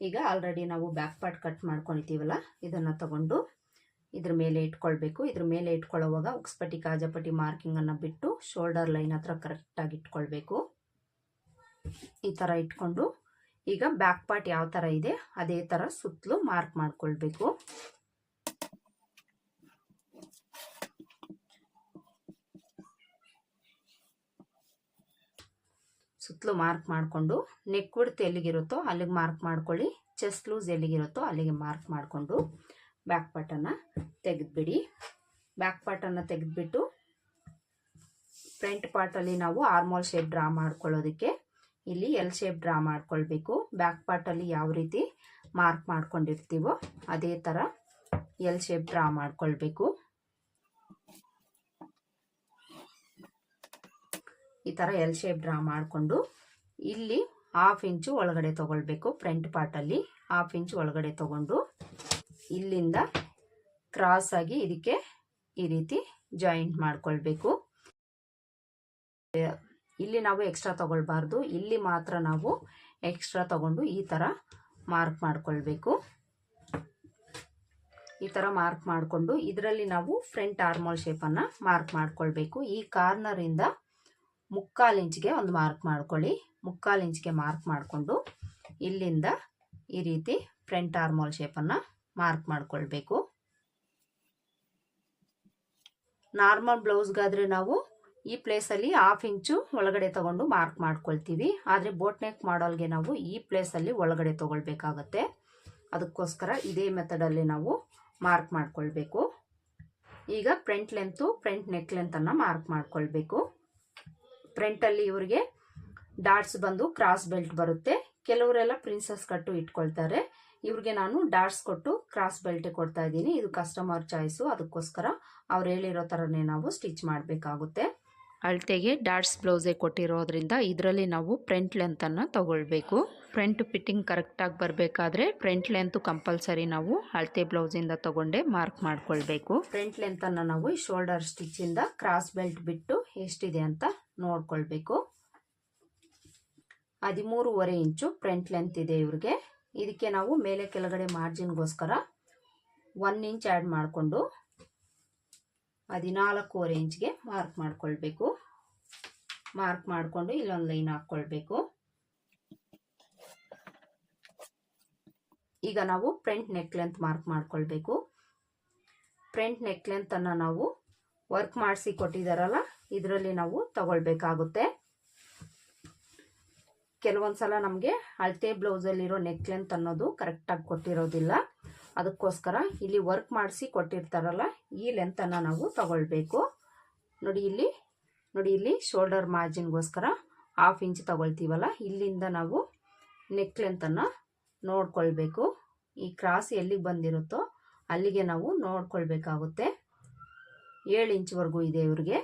ಈಗ ಆಲ್ರೆಡಿ ನಾವು ಬ್ಯಾಕ್ ಪಾರ್ಟ್ ಕಟ್ ಮಾಡ್ಕೊಂಡಿದ್ದೀವಲ್ಲ, ಇದನ್ನು ತಗೊಂಡು ಇದ್ರ ಮೇಲೆ ಇಟ್ಕೊಳ್ಬೇಕು. ಇದ್ರ ಮೇಲೆ ಇಟ್ಕೊಳ್ಳೋವಾಗ ಉಕ್ಸ್ಪಟ್ಟಿ, ಕಾಜಪಟ್ಟಿ ಮಾರ್ಕಿಂಗನ್ನು ಬಿಟ್ಟು ಶೋಲ್ಡರ್ ಲೈನ್ ಹತ್ರ ಕರೆಕ್ಟಾಗಿ ಇಟ್ಕೊಳ್ಬೇಕು. ಈ ಥರ ಇಟ್ಕೊಂಡು, ಈಗ ಬ್ಯಾಕ್ ಪಾರ್ಟ್ ಯಾವ ಥರ ಇದೆ, ಅದೇ ಥರ ಸುತ್ತಲೂ ಮಾರ್ಕ್ ಮಾಡ್ಕೊಳ್ಬೇಕು. ಸುತ್ತಲೂ ಮಾರ್ಕ್ ಮಾಡಿಕೊಂಡು ನೆಕ್ ಬಿಡ್ತು ಎಲ್ಲಿಗಿರುತ್ತೋ ಅಲ್ಲಿಗೆ ಮಾರ್ಕ್ ಮಾಡ್ಕೊಳ್ಳಿ ಚೆಸ್ಟ್ ಲೂಸ್ ಎಲ್ಲಿಗಿರುತ್ತೋ ಅಲ್ಲಿಗೆ ಮಾರ್ಕ್ ಮಾಡಿಕೊಂಡು ಬ್ಯಾಕ್ ಪಾರ್ಟನ್ನು ತೆಗೆದುಬಿಡಿ. ಬ್ಯಾಕ್ ಪಾರ್ಟನ್ನು ತೆಗೆದುಬಿಟ್ಟು ಫ್ರಂಟ್ ಪಾರ್ಟಲ್ಲಿ ನಾವು ಆರ್ಮೋಲ್ ಶೇಪ್ ಡ್ರಾ ಮಾಡ್ಕೊಳ್ಳೋದಕ್ಕೆ ಇಲ್ಲಿ ಎಲ್ ಶೇಪ್ ಡ್ರಾ ಮಾಡ್ಕೊಳ್ಬೇಕು. ಬ್ಯಾಕ್ ಪಾರ್ಟಲ್ಲಿ ಯಾವ ರೀತಿ ಮಾರ್ಕ್ ಮಾಡ್ಕೊಂಡಿರ್ತೀವೋ ಅದೇ ಥರ ಎಲ್ ಶೇಪ್ ಡ್ರಾ ಮಾಡ್ಕೊಳ್ಬೇಕು. ಈ ಥರ ಎಲ್ ಶೇಪ್ ಡ್ರಾ ಮಾಡಿಕೊಂಡು ಇಲ್ಲಿ ಹಾಫ್ ಇಂಚು ಒಳಗಡೆ ತೊಗೊಳ್ಬೇಕು ಫ್ರಂಟ್ ಪಾರ್ಟಲ್ಲಿ ಹಾಫ್ ಇಂಚು ಒಳಗಡೆ ತೊಗೊಂಡು ಇಲ್ಲಿಂದ ಕ್ರಾಸ್ ಆಗಿ ಇದಕ್ಕೆ ಈ ರೀತಿ ಜಾಯಿಂಟ್ ಮಾಡಿಕೊಳ್ಬೇಕು. ಇಲ್ಲಿ ನಾವು ಎಕ್ಸ್ಟ್ರಾ ತೊಗೊಳ್ಬಾರ್ದು. ಇಲ್ಲಿ ಮಾತ್ರ ನಾವು ಎಕ್ಸ್ಟ್ರಾ ತಗೊಂಡು ಈ ಥರ ಮಾರ್ಕ್ ಮಾಡಿಕೊಳ್ಬೇಕು. ಈ ಥರ ಮಾರ್ಕ್ ಮಾಡಿಕೊಂಡು ಇದರಲ್ಲಿ ನಾವು ಫ್ರಂಟ್ ಆರ್ಮೋಲ್ ಶೇಪನ್ನು ಮಾರ್ಕ್ ಮಾಡಿಕೊಳ್ಬೇಕು. ಈ ಕಾರ್ನರಿಂದ ಮುಕ್ಕಾಲು ಇಂಚಿಗೆ ಒಂದು ಮಾರ್ಕ್ ಮಾಡ್ಕೊಳ್ಳಿ. ಮುಕ್ಕಾಲು ಇಂಚಿಗೆ ಮಾರ್ಕ್ ಮಾಡಿಕೊಂಡು ಇಲ್ಲಿಂದ ಈ ರೀತಿ ಫ್ರಂಟ್ ಆರ್ಮೋಲ್ ಶೇಪನ್ನು ಮಾರ್ಕ್ ಮಾಡಿಕೊಳ್ಬೇಕು. ನಾರ್ಮಲ್ ಬ್ಲೌಸ್ಗಾದರೆ ನಾವು ಈ ಪ್ಲೇಸಲ್ಲಿ ಹಾಫ್ ಇಂಚು ಒಳಗಡೆ ತಗೊಂಡು ಮಾರ್ಕ್ ಮಾಡ್ಕೊಳ್ತೀವಿ. ಆದರೆ ಬೋಟ್ ನೆಕ್ ಮಾಡಲ್ಗೆ ನಾವು ಈ ಪ್ಲೇಸಲ್ಲಿ ಒಳಗಡೆ ತೊಗೊಳ್ಬೇಕಾಗತ್ತೆ. ಅದಕ್ಕೋಸ್ಕರ ಇದೇ ಮೆಥಡಲ್ಲಿ ನಾವು ಮಾರ್ಕ್ ಮಾಡಿಕೊಳ್ಬೇಕು. ಈಗ ಫ್ರಂಟ್ ಲೆಂತು, ಫ್ರಂಟ್ ನೆಕ್ ಲೆಂತನ್ನು ಮಾರ್ಕ್ ಮಾಡ್ಕೊಳ್ಬೇಕು. ಫ್ರಂಟಲ್ಲಿ ಇವರಿಗೆ ಡಾಟ್ಸ್ ಬಂದು ಕ್ರಾಸ್ ಬೆಲ್ಟ್ ಬರುತ್ತೆ. ಕೆಲವರೆಲ್ಲ ಪ್ರಿನ್ಸಸ್ ಕಟ್ಟು ಇಟ್ಕೊಳ್ತಾರೆ. ಇವ್ರಿಗೆ ನಾನು ಡಾಟ್ಸ್ ಕೊಟ್ಟು ಕ್ರಾಸ್ ಬೆಲ್ಟ್ ಕೊಡ್ತಾ ಇದ್ದೀನಿ. ಇದು ಕಸ್ಟಮರ್ ಚಾಯ್ಸು ಅದಕ್ಕೋಸ್ಕರ ಅವ್ರು ಹೇಳಿರೋ ಥರನೇ ನಾವು ಸ್ಟಿಚ್ ಮಾಡಬೇಕಾಗುತ್ತೆ. ಅಳತೆಗೆ ಡಾಟ್ಸ್ ಬ್ಲೌಸೇ ಕೊಟ್ಟಿರೋದ್ರಿಂದ ಇದರಲ್ಲಿ ನಾವು ಫ್ರಂಟ್ ಲೆಂತನ್ನು ತಗೊಳ್ಬೇಕು. ಫ್ರಂಟ್ ಫಿಟ್ಟಿಂಗ್ ಕರೆಕ್ಟಾಗಿ ಬರಬೇಕಾದ್ರೆ ಫ್ರಂಟ್ ಲೆಂತು ಕಂಪಲ್ಸರಿ ನಾವು ಅಳತೆ ಬ್ಲೌಸಿಂದ ತಗೊಂಡೆ ಮಾರ್ಕ್ ಮಾಡ್ಕೊಳ್ಬೇಕು. ಫ್ರಂಟ್ ಲೆಂತನ್ನು ನಾವು ಈ ಶೋಲ್ಡರ್ ಸ್ಟಿಚ್ಚಿಂದ ಕ್ರಾಸ್ ಬೆಲ್ಟ್ ಬಿಟ್ಟು ಎಷ್ಟಿದೆ ಅಂತ ನೋಡ್ಕೊಳ್ಬೇಕು. ಹದಿಮೂರುವರೆ ಇಂಚು ಫ್ರಂಟ್ ಲೆಂತ್ ಇದೆ ಇವ್ರಿಗೆ. ಇದಕ್ಕೆ ನಾವು ಮೇಲೆ ಕೆಳಗಡೆ ಮಾರ್ಜಿನ್ಗೋಸ್ಕರ ಒನ್ ಇಂಚ್ ಆ್ಯಡ್ ಮಾಡಿಕೊಂಡು ಹದಿನಾಲ್ಕೂವರೆ ಇಂಚ್ಗೆ ಮಾರ್ಕ್ ಮಾಡ್ಕೊಳ್ಬೇಕು. ಮಾರ್ಕ್ ಮಾಡಿಕೊಂಡು ಇಲ್ಲೊಂದು ಲೈನ್ ಹಾಕ್ಕೊಳ್ಬೇಕು. ಈಗ ನಾವು ಫ್ರಂಟ್ ನೆಕ್ ಲೆಂತ್ ಮಾರ್ಕ್ ಮಾಡ್ಕೊಳ್ಬೇಕು. ಫ್ರಂಟ್ ನೆಕ್ ಲೆಂತನ್ನು ನಾವು ವರ್ಕ್ ಮಾಡಿಸಿ ಕೊಟ್ಟಿದ್ದಾರಲ್ಲ, ಇದರಲ್ಲಿ ನಾವು ತಗೊಳ್ಬೇಕಾಗುತ್ತೆ. ಕೆಲವೊಂದು ಸಲ ನಮಗೆ ಅಳತೆ ಬ್ಲೌಸಲ್ಲಿರೋ ನೆಕ್ ಲೆಂತ್ ಅನ್ನೋದು ಕರೆಕ್ಟಾಗಿ ಕೊಟ್ಟಿರೋದಿಲ್ಲ. ಅದಕ್ಕೋಸ್ಕರ ಇಲ್ಲಿ ವರ್ಕ್ ಮಾಡಿಸಿ ಕೊಟ್ಟಿರ್ತಾರಲ್ಲ, ಈ ಲೆಂತನ್ನು ನಾವು ತಗೊಳ್ಬೇಕು. ನೋಡಿ ಇಲ್ಲಿ ನೋಡಿ ಇಲ್ಲಿ ಶೋಲ್ಡರ್ ಮಾರ್ಜಿನ್ಗೋಸ್ಕರ ಹಾಫ್ ಇಂಚ್ ತಗೊಳ್ತೀವಲ್ಲ, ಇಲ್ಲಿಂದ ನಾವು ನೆಕ್ ಲೆಂತನ್ನು ನೋಡ್ಕೊಳ್ಬೇಕು. ಈ ಕ್ರಾಸ್ ಎಲ್ಲಿಗೆ ಬಂದಿರುತ್ತೋ ಅಲ್ಲಿಗೆ ನಾವು ನೋಡ್ಕೊಳ್ಬೇಕಾಗುತ್ತೆ. ಏಳು ಇಂಚ್ವರೆಗೂ ಇದೆ ಇವ್ರಿಗೆ.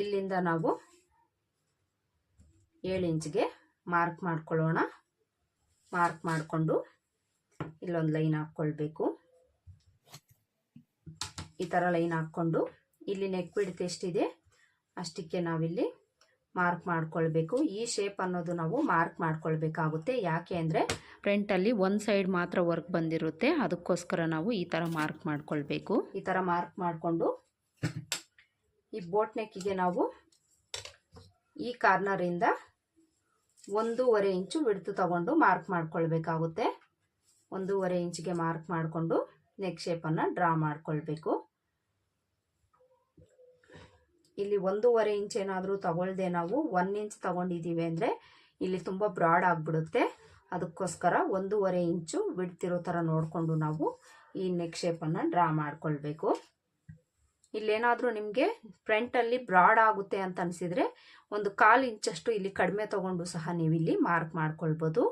ಇಲ್ಲಿಂದ ನಾವು ಏಳು ಇಂಚ್ಗೆ ಮಾರ್ಕ್ ಮಾಡ್ಕೊಳ್ಳೋಣ. ಮಾರ್ಕ್ ಮಾಡಿಕೊಂಡು ಇಲ್ಲೊಂದು ಲೈನ್ ಹಾಕ್ಕೊಳ್ಬೇಕು. ಈ ಥರ ಲೈನ್ ಹಾಕ್ಕೊಂಡು ಇಲ್ಲಿ ನೆಕ್ ಬಿಡ್ತು ಎಷ್ಟಿದೆ? ಅಷ್ಟಕ್ಕೆ ನಾವಿಲ್ಲಿ ಮಾರ್ಕ್ ಮಾಡ್ಕೊಳ್ಬೇಕು. ಈ ಶೇಪ್ ಅನ್ನೋದು ನಾವು ಮಾರ್ಕ್ ಮಾಡ್ಕೊಳ್ಬೇಕಾಗುತ್ತೆ. ಯಾಕೆ ಅಂದರೆ ಫ್ರಂಟಲ್ಲಿ ಒಂದು ಸೈಡ್ ಮಾತ್ರ ವರ್ಕ್ ಬಂದಿರುತ್ತೆ. ಅದಕ್ಕೋಸ್ಕರ ನಾವು ಈ ಥರ ಮಾರ್ಕ್ ಮಾಡ್ಕೊಳ್ಬೇಕು. ಈ ಥರ ಮಾರ್ಕ್ ಮಾಡಿಕೊಂಡು ಈ ಬೋಟ್ ನೆಕ್ಕಿಗೆ ನಾವು ಈ ಕಾರ್ನರಿಂದ ಒಂದೂವರೆ ಇಂಚು ಬಿಡ್ತು ತಗೊಂಡು ಮಾರ್ಕ್ ಮಾಡ್ಕೊಳ್ಬೇಕಾಗುತ್ತೆ. ಒಂದೂವರೆ ಇಂಚಿಗೆ ಮಾರ್ಕ್ ಮಾಡಿಕೊಂಡು ನೆಕ್ ಶೇಪನ್ನು ಡ್ರಾ ಮಾಡ್ಕೊಳ್ಬೇಕು. ಇಲ್ಲಿ ಒಂದೂವರೆ ಇಂಚ್ ಏನಾದರೂ ತಗೊಳ್ದೆ ನಾವು ಒನ್ ಇಂಚ್ ತಗೊಂಡಿದ್ದೀವಿ ಅಂದರೆ ಇಲ್ಲಿ ತುಂಬ ಬ್ರಾಡ್ ಆಗಿಬಿಡುತ್ತೆ. ಅದಕ್ಕೋಸ್ಕರ ಒಂದೂವರೆ ಇಂಚು ಬಿಡ್ತಿರೋ ಥರ ನೋಡಿಕೊಂಡು ನಾವು ಈ ನೆಕ್ ಶೇಪನ್ನು ಡ್ರಾ ಮಾಡ್ಕೊಳ್ಬೇಕು. ಇಲ್ಲೇನಾದರೂ ನಿಮಗೆ ಫ್ರಂಟಲ್ಲಿ ಬ್ರಾಡ್ ಆಗುತ್ತೆ ಅಂತ ಅನಿಸಿದರೆ ಒಂದು ಕಾಲು ಇಂಚಷ್ಟು ಇಲ್ಲಿ ಕಡಿಮೆ ತೊಗೊಂಡು ಸಹ ನೀವು ಇಲ್ಲಿ ಮಾರ್ಕ್ ಮಾಡ್ಕೊಳ್ಬೋದು.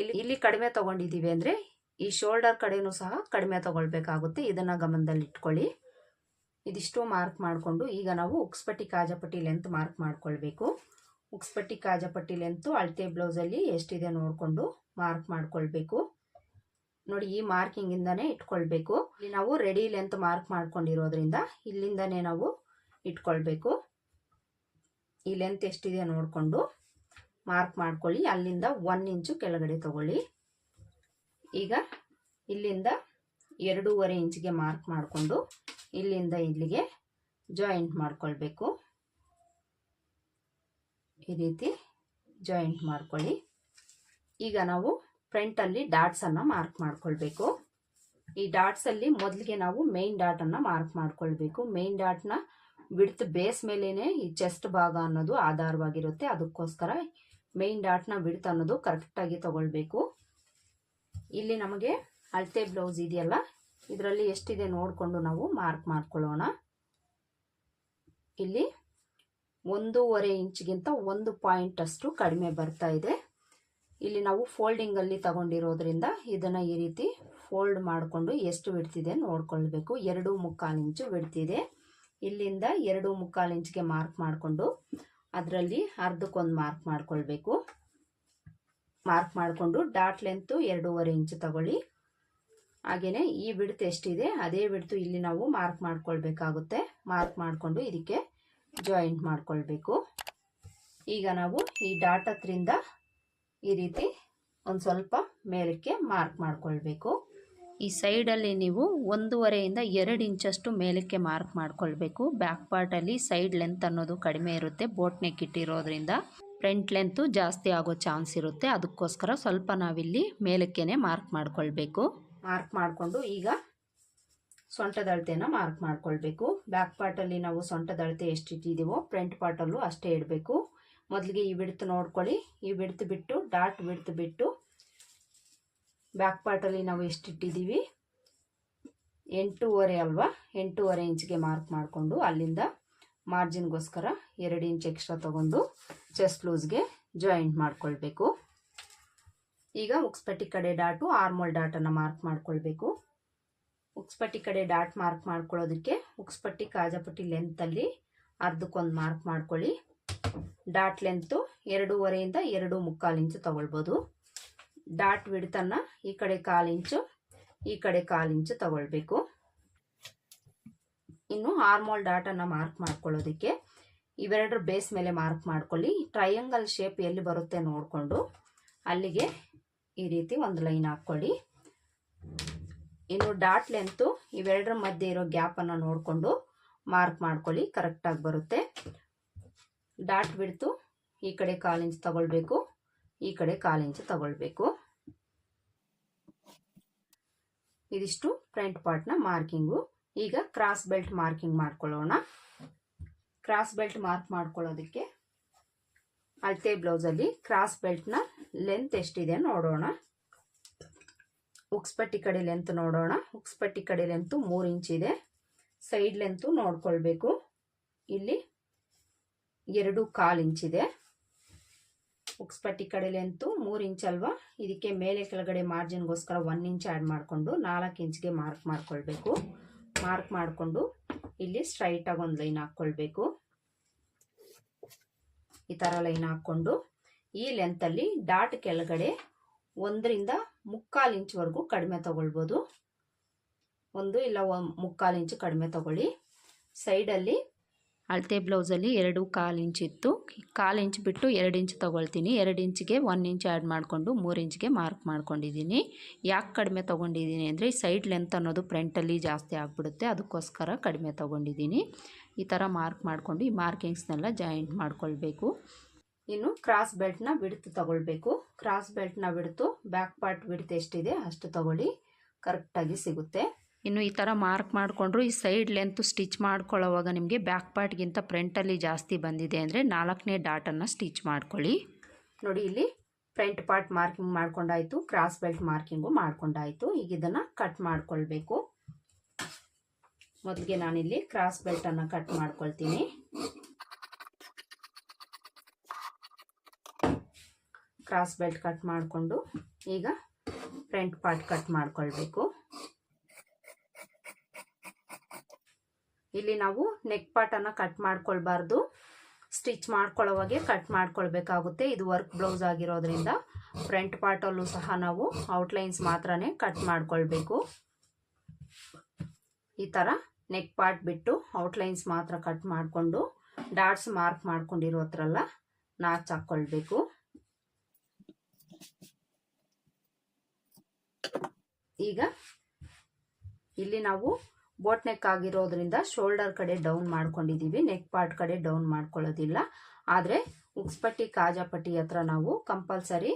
ಇಲ್ಲಿ ಇಲ್ಲಿ ಕಡಿಮೆ ತೊಗೊಂಡಿದ್ದೀವಿ ಅಂದರೆ ಈ ಶೋಲ್ಡರ್ ಕಡೆನೂ ಸಹ ಕಡಿಮೆ ತೊಗೊಳ್ಬೇಕಾಗುತ್ತೆ. ಇದನ್ನು ಗಮನದಲ್ಲಿ ಇಟ್ಕೊಳ್ಳಿ ಇದಿಷ್ಟು ಮಾರ್ಕ್ ಮಾಡಿಕೊಂಡು ಈಗ ನಾವು ಉಕ್ಸ್ಪಟ್ಟಿ ಕಾಜಪಟ್ಟಿ ಲೆಂತ್ ಮಾರ್ಕ್ ಮಾಡ್ಕೊಳ್ಬೇಕು. ಉಕ್ಸ್ಪಟ್ಟಿ ಕಾಜಪಟ್ಟಿ ಲೆಂತು ಅಳತೆ ಬ್ಲೌಸಲ್ಲಿ ಎಷ್ಟಿದೆ ನೋಡಿಕೊಂಡು ಮಾರ್ಕ್ ಮಾಡ್ಕೊಳ್ಬೇಕು. ನೋಡಿ ಈ ಮಾರ್ಕಿಂಗಿಂದನೇ ಇಟ್ಕೊಳ್ಬೇಕು. ಇಲ್ಲಿ ನಾವು ರೆಡಿ ಲೆಂತ್ ಮಾರ್ಕ್ ಮಾಡ್ಕೊಂಡಿರೋದ್ರಿಂದ ಇಲ್ಲಿಂದನೇ ನಾವು ಇಟ್ಕೊಳ್ಬೇಕು. ಈ ಲೆಂತ್ ಎಷ್ಟಿದೆ ನೋಡಿಕೊಂಡು ಮಾರ್ಕ್ ಮಾಡ್ಕೊಳ್ಳಿ. ಅಲ್ಲಿಂದ ಒನ್ ಇಂಚು ಕೆಳಗಡೆ ತಗೊಳ್ಳಿ. ಈಗ ಇಲ್ಲಿಂದ ಎರಡೂವರೆ ಇಂಚಿಗೆ ಮಾರ್ಕ್ ಮಾಡಿಕೊಂಡು ಇಲ್ಲಿಂದ ಇಲ್ಲಿಗೆ ಜಾಯಿಂಟ್ ಮಾಡ್ಕೊಳ್ಬೇಕು. ಈ ರೀತಿ ಜಾಯಿಂಟ್ ಮಾಡ್ಕೊಳ್ಳಿ. ಈಗ ನಾವು ಫ್ರಂಟಲ್ಲಿ ಡಾಟ್ಸನ್ನು ಮಾರ್ಕ್ ಮಾಡ್ಕೊಳ್ಬೇಕು. ಈ ಡಾಟ್ಸಲ್ಲಿ ಮೊದಲಿಗೆ ನಾವು ಮೇನ್ ಡಾಟನ್ನು ಮಾರ್ಕ್ ಮಾಡ್ಕೊಳ್ಬೇಕು. ಮೇನ್ ಡಾಟ್ನ ವಿಡ್ತ್ ಬೇಸ್ ಮೇಲೇ ಈ ಚೆಸ್ಟ್ ಭಾಗ ಅನ್ನೋದು ಆಧಾರವಾಗಿರುತ್ತೆ. ಅದಕ್ಕೋಸ್ಕರ ಮೇನ್ ಡಾಟ್ನ ವಿಡ್ತ್ ಅನ್ನೋದು ಕರೆಕ್ಟಾಗಿ ತಗೊಳ್ಬೇಕು. ಇಲ್ಲಿ ನಮಗೆ ಅಳತೆ ಬ್ಲೌಸ್ ಇದೆಯಲ್ಲ ಇದರಲ್ಲಿ ಎಷ್ಟಿದೆ ನೋಡಿಕೊಂಡು ನಾವು ಮಾರ್ಕ್ ಮಾಡ್ಕೊಳ್ಳೋಣ. ಇಲ್ಲಿ ಒಂದೂವರೆ ಇಂಚ್ಗಿಂತ ಒಂದು ಪಾಯಿಂಟ್ ಅಷ್ಟು ಕಡಿಮೆ ಬರ್ತಾ ಇದೆ. ಇಲ್ಲಿ ನಾವು ಫೋಲ್ಡಿಂಗಲ್ಲಿ ತಗೊಂಡಿರೋದ್ರಿಂದ ಇದನ್ನು ಈ ರೀತಿ ಫೋಲ್ಡ್ ಮಾಡಿಕೊಂಡು ಎಷ್ಟು ಬಿಡ್ತಿದೆ ನೋಡ್ಕೊಳ್ಬೇಕು. ಎರಡು ಮುಕ್ಕಾಲು ಇಂಚು ಬಿಡ್ತಿದೆ ಇಲ್ಲಿಂದ ಎರಡು ಮುಕ್ಕಾಲು ಇಂಚ್ಗೆ ಮಾರ್ಕ್ ಮಾಡಿಕೊಂಡು ಅದರಲ್ಲಿ ಅರ್ಧಕ್ಕೊಂದು ಮಾರ್ಕ್ ಮಾಡ್ಕೊಳ್ಬೇಕು. ಮಾರ್ಕ್ ಮಾಡಿಕೊಂಡು ಡಾಟ್ ಲೆಂತು ಎರಡೂವರೆ ಇಂಚು ತಗೊಳ್ಳಿ. ಹಾಗೆಯೇ ಈ ಬಿಡ್ತು ಎಷ್ಟಿದೆ, ಅದೇ ಬಿಡ್ತು ಇಲ್ಲಿ ನಾವು ಮಾರ್ಕ್ ಮಾಡ್ಕೊಳ್ಬೇಕಾಗುತ್ತೆ. ಮಾರ್ಕ್ ಮಾಡಿಕೊಂಡು ಇದಕ್ಕೆ ಜಾಯಿಂಟ್ ಮಾಡ್ಕೊಳ್ಬೇಕು. ಈಗ ನಾವು ಈ ಡಾಟ್ ಹತ್ರಿಂದ ಈ ರೀತಿ ಒಂದು ಸ್ವಲ್ಪ ಮೇಲಕ್ಕೆ ಮಾರ್ಕ್ ಮಾಡ್ಕೊಳ್ಬೇಕು. ಈ ಸೈಡಲ್ಲಿ ನೀವು ಒಂದೂವರೆಯಿಂದ ಎರಡು ಇಂಚಷ್ಟು ಮೇಲಕ್ಕೆ ಮಾರ್ಕ್ ಮಾಡ್ಕೊಳ್ಬೇಕು. ಬ್ಯಾಕ್ ಪಾರ್ಟಲ್ಲಿ ಸೈಡ್ ಲೆಂತ್ ಅನ್ನೋದು ಕಡಿಮೆ ಇರುತ್ತೆ. ಬೋಟ್ ನೆಕ್ ಇಟ್ಟಿರೋದ್ರಿಂದ ಫ್ರಂಟ್ ಲೆಂತು ಜಾಸ್ತಿ ಆಗೋ ಚಾನ್ಸ್ ಇರುತ್ತೆ. ಅದಕ್ಕೋಸ್ಕರ ಸ್ವಲ್ಪ ನಾವಿಲ್ಲಿ ಮೇಲಕ್ಕೇ ಮಾರ್ಕ್ ಮಾಡ್ಕೊಳ್ಬೇಕು. ಮಾರ್ಕ್ ಮಾಡಿಕೊಂಡು ಈಗ ಸೊಂಟದ ಅಳತೆನ ಮಾರ್ಕ್ ಮಾಡ್ಕೊಳ್ಬೇಕು. ಬ್ಯಾಕ್ ಪಾರ್ಟಲ್ಲಿ ನಾವು ಸೊಂಟದ ಅಳತೆ ಎಷ್ಟು ಇಟ್ಟಿದ್ದೀವೋ ಫ್ರಂಟ್ ಪಾರ್ಟಲ್ಲೂ ಅಷ್ಟೇ ಇಡಬೇಕು. ಮೊದಲಿಗೆ ಈ ಬಿಡ್ತು ನೋಡ್ಕೊಳ್ಳಿ. ಈ ಬಿಡ್ತು ಬಿಟ್ಟು ಡಾಟ್ ಬಿಡ್ತು ಬಿಟ್ಟು ಬ್ಯಾಕ್ ಪಾರ್ಟಲ್ಲಿ ನಾವು ಎಷ್ಟು ಇಟ್ಟಿದ್ದೀವಿ ಎಂಟೂವರೆ ಅಲ್ವಾ? ಎಂಟೂವರೆ ಇಂಚ್ಗೆ ಮಾರ್ಕ್ ಮಾಡಿಕೊಂಡು ಅಲ್ಲಿಂದ ಮಾರ್ಜಿನ್ಗೋಸ್ಕರ ಎರಡು ಇಂಚ್ ಎಕ್ಸ್ಟ್ರಾ ತೊಗೊಂಡು ಚೆಸ್ಟ್ ಲೂಸ್ಗೆ ಜಾಯಿಂಟ್ ಮಾಡ್ಕೊಳ್ಬೇಕು. ಈಗ ಉಕ್ಸ್ಪಟ್ಟಿ ಕಡೆ ಡಾಟು ಆರ್ಮೋಲ್ ಡಾಟನ್ನು ಮಾರ್ಕ್ ಮಾಡ್ಕೊಳ್ಬೇಕು. ಉಕ್ಸ್ಪಟ್ಟಿ ಕಡೆ ಡಾಟ್ ಮಾರ್ಕ್ ಮಾಡ್ಕೊಳ್ಳೋದಕ್ಕೆ ಉಕ್ಸ್ಪಟ್ಟಿ ಕಾಜಪಟ್ಟಿ ಲೆಂತಲ್ಲಿ ಅರ್ಧಕ್ಕೊಂದು ಮಾರ್ಕ್ ಮಾಡ್ಕೊಳ್ಳಿ. ಡಾಟ್ ಲೆಂತು ಎರಡೂವರೆಯಿಂದ ಎರಡು ಮುಕ್ಕಾಲು ಇಂಚು ತಗೊಳ್ಬೋದು. ಡಾಟ್ ವಿಡ್ತನ್ನು ಈ ಕಡೆ ಕಾಲು ಇಂಚು, ಈ ಕಡೆ ಕಾಲು ಇಂಚು ತಗೊಳ್ಬೇಕು. ಇನ್ನು ಆರ್ಮೋಲ್ ಡಾಟನ್ನು ಮಾರ್ಕ್ ಮಾಡ್ಕೊಳ್ಳೋದಕ್ಕೆ ಇವೆರಡರ ಬೇಸ್ ಮೇಲೆ ಮಾರ್ಕ್ ಮಾಡ್ಕೊಳ್ಳಿ. ಟ್ರಯಾಂಗಲ್ ಶೇಪ್ ಎಲ್ಲಿ ಬರುತ್ತೆ ನೋಡಿಕೊಂಡು ಅಲ್ಲಿಗೆ ಈ ರೀತಿ ಒಂದು ಲೈನ್ ಹಾಕ್ಕೊಳ್ಳಿ. ಇನ್ನು ಡಾಟ್ ಲೆಂತು ಇವೆರಡರ ಮಧ್ಯೆ ಇರೋ ಗ್ಯಾಪನ್ನು ನೋಡಿಕೊಂಡು ಮಾರ್ಕ್ ಮಾಡ್ಕೊಳ್ಳಿ ಕರೆಕ್ಟಾಗಿ ಬರುತ್ತೆ. ಡಾಟ್ ಬಿಡ್ತು, ಈ ಕಡೆ ಕಾಲು ಇಂಚ್ ತಗೊಳ್ಬೇಕು, ಈ ಕಡೆ ಕಾಲು ಇಂಚ್ ತಗೊಳ್ಬೇಕು. ಇದಿಷ್ಟು ಫ್ರಂಟ್ ಪಾರ್ಟ್ನ ಮಾರ್ಕಿಂಗು. ಈಗ ಕ್ರಾಸ್ ಬೆಲ್ಟ್ ಮಾರ್ಕಿಂಗ್ ಮಾಡ್ಕೊಳ್ಳೋಣ. ಕ್ರಾಸ್ ಬೆಲ್ಟ್ ಮಾರ್ಕ್ ಮಾಡ್ಕೊಳ್ಳೋದಕ್ಕೆ ಅಳತೆ ಬ್ಲೌಸಲ್ಲಿ ಕ್ರಾಸ್ ಬೆಲ್ಟ್ನ ಲೆಂತ್ ಎಷ್ಟಿದೆ ನೋಡೋಣ. ಉಕ್ಸ್ಪಟ್ಟಿ ಕಡೆ ಲೆಂತ್ ನೋಡೋಣ. ಉಕ್ಸ್ಪಟ್ಟಿ ಕಡೆ ಲೆಂತು ಮೂರು ಇಂಚ್ ಇದೆ. ಸೈಡ್ ಲೆಂತು ನೋಡ್ಕೊಳ್ಬೇಕು. ಇಲ್ಲಿ ಎರಡು ಕಾಲು ಇಂಚಿದೆ ಉಕ್ಸ್ಪಟ್ಟಿ ಕಡೆ ಲೆಂತು ಮೂರು ಇಂಚ್ ಅಲ್ವಾ? ಇದಕ್ಕೆ ಮೇಲೆ ಕೆಳಗಡೆ ಮಾರ್ಜಿನ್ಗೋಸ್ಕರ ಒನ್ ಇಂಚ್ ಆ್ಯಡ್ ಮಾಡಿಕೊಂಡು ನಾಲ್ಕು ಇಂಚ್ಗೆ ಮಾರ್ಕ್ ಮಾಡ್ಕೊಳ್ಬೇಕು. ಮಾರ್ಕ್ ಮಾಡಿಕೊಂಡು ಇಲ್ಲಿ ಸ್ಟ್ರೈಟಾಗಿ ಒಂದು ಲೈನ್ ಹಾಕ್ಕೊಳ್ಬೇಕು. ಈ ಥರ ಲೈನ್ ಹಾಕ್ಕೊಂಡು ಈ ಲೆಂತಲ್ಲಿ ಡಾಟ್ ಕೆಳಗಡೆ ಒಂದರಿಂದ ಮುಕ್ಕಾಲು ಇಂಚ್ವರೆಗೂ ಕಡಿಮೆ ತಗೊಳ್ಬೋದು. ಒಂದು ಇಲ್ಲ ಮುಕ್ಕಾಲು ಇಂಚು ಕಡಿಮೆ ತಗೊಳ್ಳಿ. ಸೈಡಲ್ಲಿ ಅಳತೆ ಬ್ಲೌಸಲ್ಲಿ ಎರಡು ಕಾಲು ಇಂಚ್ ಇತ್ತು. ಕಾಲು ಇಂಚ್ ಬಿಟ್ಟು ಎರಡು ಇಂಚ್ ತೊಗೊಳ್ತೀನಿ. ಎರಡು ಇಂಚಿಗೆ ಒನ್ ಇಂಚ್ ಆ್ಯಡ್ ಮಾಡಿಕೊಂಡು ಮೂರು ಇಂಚ್ಗೆ ಮಾರ್ಕ್ ಮಾಡ್ಕೊಂಡಿದ್ದೀನಿ. ಯಾಕೆ ಕಡಿಮೆ ತೊಗೊಂಡಿದ್ದೀನಿ ಅಂದರೆ ಸೈಡ್ ಲೆಂತ್ ಅನ್ನೋದು ಫ್ರಂಟಲ್ಲಿ ಜಾಸ್ತಿ ಆಗಿಬಿಡುತ್ತೆ. ಅದಕ್ಕೋಸ್ಕರ ಕಡಿಮೆ ತೊಗೊಂಡಿದ್ದೀನಿ. ಈ ಥರ ಮಾರ್ಕ್ ಮಾಡಿಕೊಂಡು ಈ ಮಾರ್ಕಿಂಗ್ಸ್ನೆಲ್ಲ ಜಾಯಿಂಟ್ ಮಾಡ್ಕೊಳ್ಬೇಕು. ಇನ್ನು ಕ್ರಾಸ್ ಬೆಲ್ಟ್ನ ಬಿಡ್ತು ತಗೊಳ್ಬೇಕು. ಕ್ರಾಸ್ ಬೆಲ್ಟ್ನ ಬಿಡ್ತು ಬ್ಯಾಕ್ ಪಾರ್ಟ್ ಬಿಡ್ತು ಎಷ್ಟಿದೆ ಅಷ್ಟು ತಗೊಳ್ಳಿ. ಕರೆಕ್ಟಾಗಿ ಸಿಗುತ್ತೆ. ಇನ್ನು ಈ ಥರ ಮಾರ್ಕ್ ಮಾಡಿಕೊಂಡ್ರು ಈ ಸೈಡ್ ಲೆಂತ್ ಸ್ಟಿಚ್ ಮಾಡ್ಕೊಳ್ಳೋವಾಗ ನಿಮಗೆ ಬ್ಯಾಕ್ ಪಾರ್ಟ್ಗಿಂತ ಫ್ರಂಟಲ್ಲಿ ಜಾಸ್ತಿ ಬಂದಿದೆ ಅಂದರೆ ನಾಲ್ಕನೇ ಡಾಟನ್ನು ಸ್ಟಿಚ್ ಮಾಡ್ಕೊಳ್ಳಿ. ನೋಡಿ ಇಲ್ಲಿ ಫ್ರಂಟ್ ಪಾರ್ಟ್ ಮಾರ್ಕಿಂಗ್ ಮಾಡ್ಕೊಂಡಾಯ್ತು ಕ್ರಾಸ್ ಬೆಲ್ಟ್ ಮಾರ್ಕಿಂಗು ಮಾಡ್ಕೊಂಡಾಯ್ತು. ಈಗ ಇದನ್ನು ಕಟ್ ಮಾಡ್ಕೊಳ್ಬೇಕು. ಮೊದಲಿಗೆ ನಾನಿಲ್ಲಿ ಕ್ರಾಸ್ ಬೆಲ್ಟನ್ನು ಕಟ್ ಮಾಡ್ಕೊಳ್ತೀನಿ. ಕ್ರಾಸ್ ಬೆಲ್ಟ್ ಕಟ್ ಮಾಡಿಕೊಂಡು ಈಗ ಫ್ರಂಟ್ ಪಾರ್ಟ್ ಕಟ್ ಮಾಡ್ಕೊಳ್ಬೇಕು. ಇಲ್ಲಿ ನಾವು ನೆಕ್ ಪಾರ್ಟನ್ನು ಕಟ್ ಮಾಡ್ಕೊಳ್ಬಾರ್ದು. ಸ್ಟಿಚ್ ಮಾಡ್ಕೊಳ್ಳೋವಾಗೆ ಕಟ್ ಮಾಡ್ಕೊಳ್ಬೇಕಾಗುತ್ತೆ. ಇದು ವರ್ಕ್ ಬ್ಲೌಸ್ ಆಗಿರೋದ್ರಿಂದ ಫ್ರಂಟ್ ಪಾರ್ಟಲ್ಲೂ ಸಹ ನಾವು ಔಟ್ಲೈನ್ಸ್ ಮಾತ್ರನೇ ಕಟ್ ಮಾಡ್ಕೊಳ್ಬೇಕು. ಈ ಥರ ನೆಕ್ ಪಾರ್ಟ್ ಬಿಟ್ಟು ಔಟ್ಲೈನ್ಸ್ ಮಾತ್ರ ಕಟ್ ಮಾಡಿಕೊಂಡು ಡಾಟ್ಸ್ ಮಾರ್ಕ್ ಮಾಡ್ಕೊಂಡಿರೋ ಹತ್ರಲ್ಲ ನಾಚ್ ಹಾಕ್ಕೊಳ್ಬೇಕು. ಈಗ ಇಲ್ಲಿ ನಾವು ಬೋಟ್ ನೆಕ್ ಆಗಿರೋದ್ರಿಂದ ಶೋಲ್ಡರ್ ಕಡೆ ಡೌನ್ ಮಾಡ್ಕೊಂಡಿದ್ದೀವಿ ನೆಕ್ ಪಾರ್ಟ್ ಕಡೆ ಡೌನ್ ಮಾಡ್ಕೊಳ್ಳೋದಿಲ್ಲ. ಆದರೆ ಉಕ್ಸ್ಪಟ್ಟಿ, ಕಾಜಾಪಟ್ಟಿ ಹತ್ರ ನಾವು ಕಂಪಲ್ಸರಿ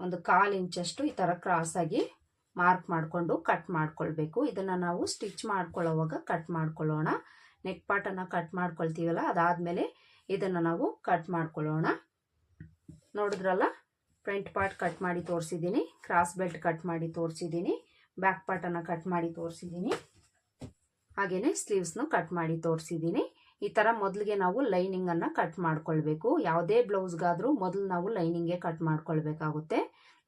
ಒಂದು ಕಾಲು ಇಂಚಷ್ಟು ಈ ಥರ ಕ್ರಾಸಾಗಿ ಮಾರ್ಕ್ ಮಾಡಿಕೊಂಡು ಕಟ್ ಮಾಡ್ಕೊಳ್ಬೇಕು. ಇದನ್ನು ನಾವು ಸ್ಟಿಚ್ ಮಾಡ್ಕೊಳ್ಳೋವಾಗ ಕಟ್ ಮಾಡ್ಕೊಳ್ಳೋಣ. ನೆಕ್ ಪಾರ್ಟನ್ನು ಕಟ್ ಮಾಡ್ಕೊಳ್ತೀವಲ್ಲ, ಅದಾದಮೇಲೆ ಇದನ್ನು ನಾವು ಕಟ್ ಮಾಡ್ಕೊಳ್ಳೋಣ. ನೋಡಿದ್ರಲ್ಲ? ಫ್ರಂಟ್ ಪಾರ್ಟ್ ಕಟ್ ಮಾಡಿ ತೋರಿಸಿದ್ದೀನಿ, ಕ್ರಾಸ್ ಬೆಲ್ಟ್ ಕಟ್ ಮಾಡಿ ತೋರಿಸಿದ್ದೀನಿ, ಬ್ಯಾಕ್ ಪಾರ್ಟನ್ನು ಕಟ್ ಮಾಡಿ ತೋರಿಸಿದ್ದೀನಿ. ಹಾಗೆಯೇ ಸ್ಲೀವ್ಸ್ನು ಕಟ್ ಮಾಡಿ ತೋರಿಸಿದ್ದೀನಿ. ಈ ಥರ ಮೊದಲಿಗೆ ನಾವು ಲೈನಿಂಗನ್ನು ಕಟ್ ಮಾಡ್ಕೊಳ್ಬೇಕು. ಯಾವುದೇ ಬ್ಲೌಸ್ಗಾದರೂ ಮೊದಲು ನಾವು ಲೈನಿಂಗೇ ಕಟ್ ಮಾಡ್ಕೊಳ್ಬೇಕಾಗುತ್ತೆ.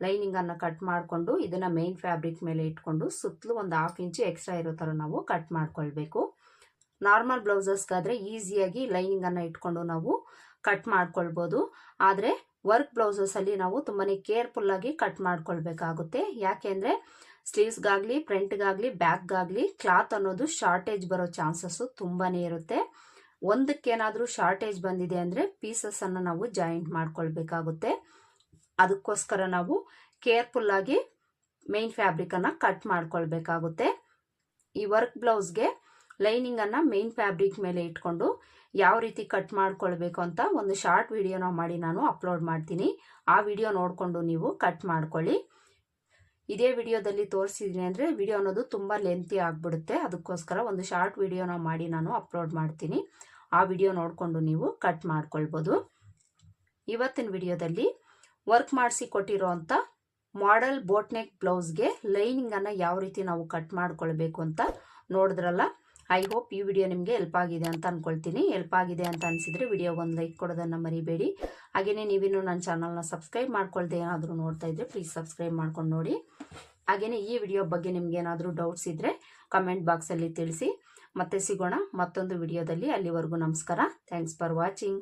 ಲೈನಿಂಗನ್ನು ಕಟ್ ಮಾಡಿಕೊಂಡು ಇದನ್ನು ಮೇನ್ ಫ್ಯಾಬ್ರಿಕ್ ಮೇಲೆ ಇಟ್ಕೊಂಡು ಸುತ್ತಲೂ ಒಂದು ಹಾಫ್ ಇಂಚು ಎಕ್ಸ್ಟ್ರಾ ಇರೋ ಥರ ನಾವು ಕಟ್ ಮಾಡ್ಕೊಳ್ಬೇಕು. ನಾರ್ಮಲ್ ಬ್ಲೌಸಸ್ಗಾದರೆ ಈಸಿಯಾಗಿ ಲೈನಿಂಗನ್ನು ಇಟ್ಕೊಂಡು ನಾವು ಕಟ್ ಮಾಡ್ಕೊಳ್ಬೋದು. ಆದರೆ ವರ್ಕ್ ಬ್ಲೌಸಸಲ್ಲಿ ನಾವು ತುಂಬಾ ಕೇರ್ಫುಲ್ಲಾಗಿ ಕಟ್ ಮಾಡ್ಕೊಳ್ಬೇಕಾಗುತ್ತೆ. ಯಾಕೆಂದರೆ ಸ್ಲೀವ್ಸ್ಗಾಗಲಿ ಫ್ರಂಟ್ಗಾಗಲಿ ಬ್ಯಾಕ್ಗಾಗಲಿ ಕ್ಲಾತ್ ಅನ್ನೋದು ಶಾರ್ಟೇಜ್ ಬರೋ ಚಾನ್ಸಸ್ಸು ತುಂಬಾ ಇರುತ್ತೆ. ಒಂದಕ್ಕೇನಾದರೂ ಶಾರ್ಟೇಜ್ ಬಂದಿದೆ ಅಂದರೆ ಪೀಸಸನ್ನು ನಾವು ಜಾಯಿಂಟ್ ಮಾಡ್ಕೊಳ್ಬೇಕಾಗುತ್ತೆ. ಅದಕ್ಕೋಸ್ಕರ ನಾವು ಕೇರ್ಫುಲ್ಲಾಗಿ ಮೇನ್ ಫ್ಯಾಬ್ರಿಕನ್ನು ಕಟ್ ಮಾಡ್ಕೊಳ್ಬೇಕಾಗುತ್ತೆ. ಈ ವರ್ಕ್ ಬ್ಲೌಸ್ಗೆ ಲೈನಿಂಗನ್ನು ಮೇನ್ ಫ್ಯಾಬ್ರಿಕ್ ಮೇಲೆ ಇಟ್ಕೊಂಡು ಯಾವ ರೀತಿ ಕಟ್ ಮಾಡ್ಕೊಳ್ಬೇಕು ಅಂತ ಒಂದು ಶಾರ್ಟ್ ವಿಡಿಯೋನ ಮಾಡಿ ನಾನು ಅಪ್ಲೋಡ್ ಮಾಡ್ತೀನಿ. ಆ ವಿಡಿಯೋ ನೋಡಿಕೊಂಡು ನೀವು ಕಟ್ ಮಾಡ್ಕೊಳ್ಳಿ. ಇದೇ ವಿಡಿಯೋದಲ್ಲಿ ತೋರಿಸಿದ್ದೀನಿ ಅಂದರೆ ವಿಡಿಯೋ ಅನ್ನೋದು ತುಂಬ ಲೆಂತಿ ಆಗಿಬಿಡುತ್ತೆ. ಅದಕ್ಕೋಸ್ಕರ ಒಂದು ಶಾರ್ಟ್ ವಿಡಿಯೋನ ಮಾಡಿ ನಾನು ಅಪ್ಲೋಡ್ ಮಾಡ್ತೀನಿ. ಆ ವಿಡಿಯೋ ನೋಡಿಕೊಂಡು ನೀವು ಕಟ್ ಮಾಡ್ಕೊಳ್ಬೋದು. ಇವತ್ತಿನ ವಿಡಿಯೋದಲ್ಲಿ ವರ್ಕ್ ಮಾಡಿಸಿ ಕೊಟ್ಟಿರೋ ಅಂಥ ಮಾಡೆಲ್ ಬೋಟ್ನೆಕ್ ಬ್ಲೌಸ್ಗೆ ಲೈನಿಂಗನ್ನು ಯಾವ ರೀತಿ ನಾವು ಕಟ್ ಮಾಡ್ಕೊಳ್ಬೇಕು ಅಂತ ನೋಡಿದ್ರಲ್ಲ ಐ ಹೋಪ್ ಈ ವಿಡಿಯೋ ನಿಮಗೆ ಹೆಲ್ಪ್ ಆಗಿದೆ ಅಂತ ಅಂದ್ಕೊಳ್ತೀನಿ ಹೆಲ್ಪ್ ಆಗಿದೆ ಅಂತ ಅನಿಸಿದರೆ ವಿಡಿಯೋಗೊಂದು ಲೈಕ್ ಕೊಡೋದನ್ನು ಮರಿಬೇಡಿ. ಹಾಗೆಯೇ ನೀವಿನ್ನೂ ನನ್ನ ಚಾನಲ್ನ ಸಬ್ಸ್ಕ್ರೈಬ್ ಮಾಡ್ಕೊಳ್ದೆ ಏನಾದರೂ ನೋಡ್ತಾ ಇದ್ದರೆ ಪ್ಲೀಸ್ ಸಬ್ಸ್ಕ್ರೈಬ್ ಮಾಡ್ಕೊಂಡು ನೋಡಿ. ಹಾಗೆಯೇ ಈ ವಿಡಿಯೋ ಬಗ್ಗೆ ನಿಮ್ಗೆ ಏನಾದರೂ ಡೌಟ್ಸ್ ಇದ್ದರೆ ಕಮೆಂಟ್ ಬಾಕ್ಸಲ್ಲಿ ತಿಳಿಸಿ. ಮತ್ತೆ ಸಿಗೋಣ ಮತ್ತೊಂದು ವಿಡಿಯೋದಲ್ಲಿ ಅಲ್ಲಿವರೆಗೂ ನಮಸ್ಕಾರ. Thanks for watching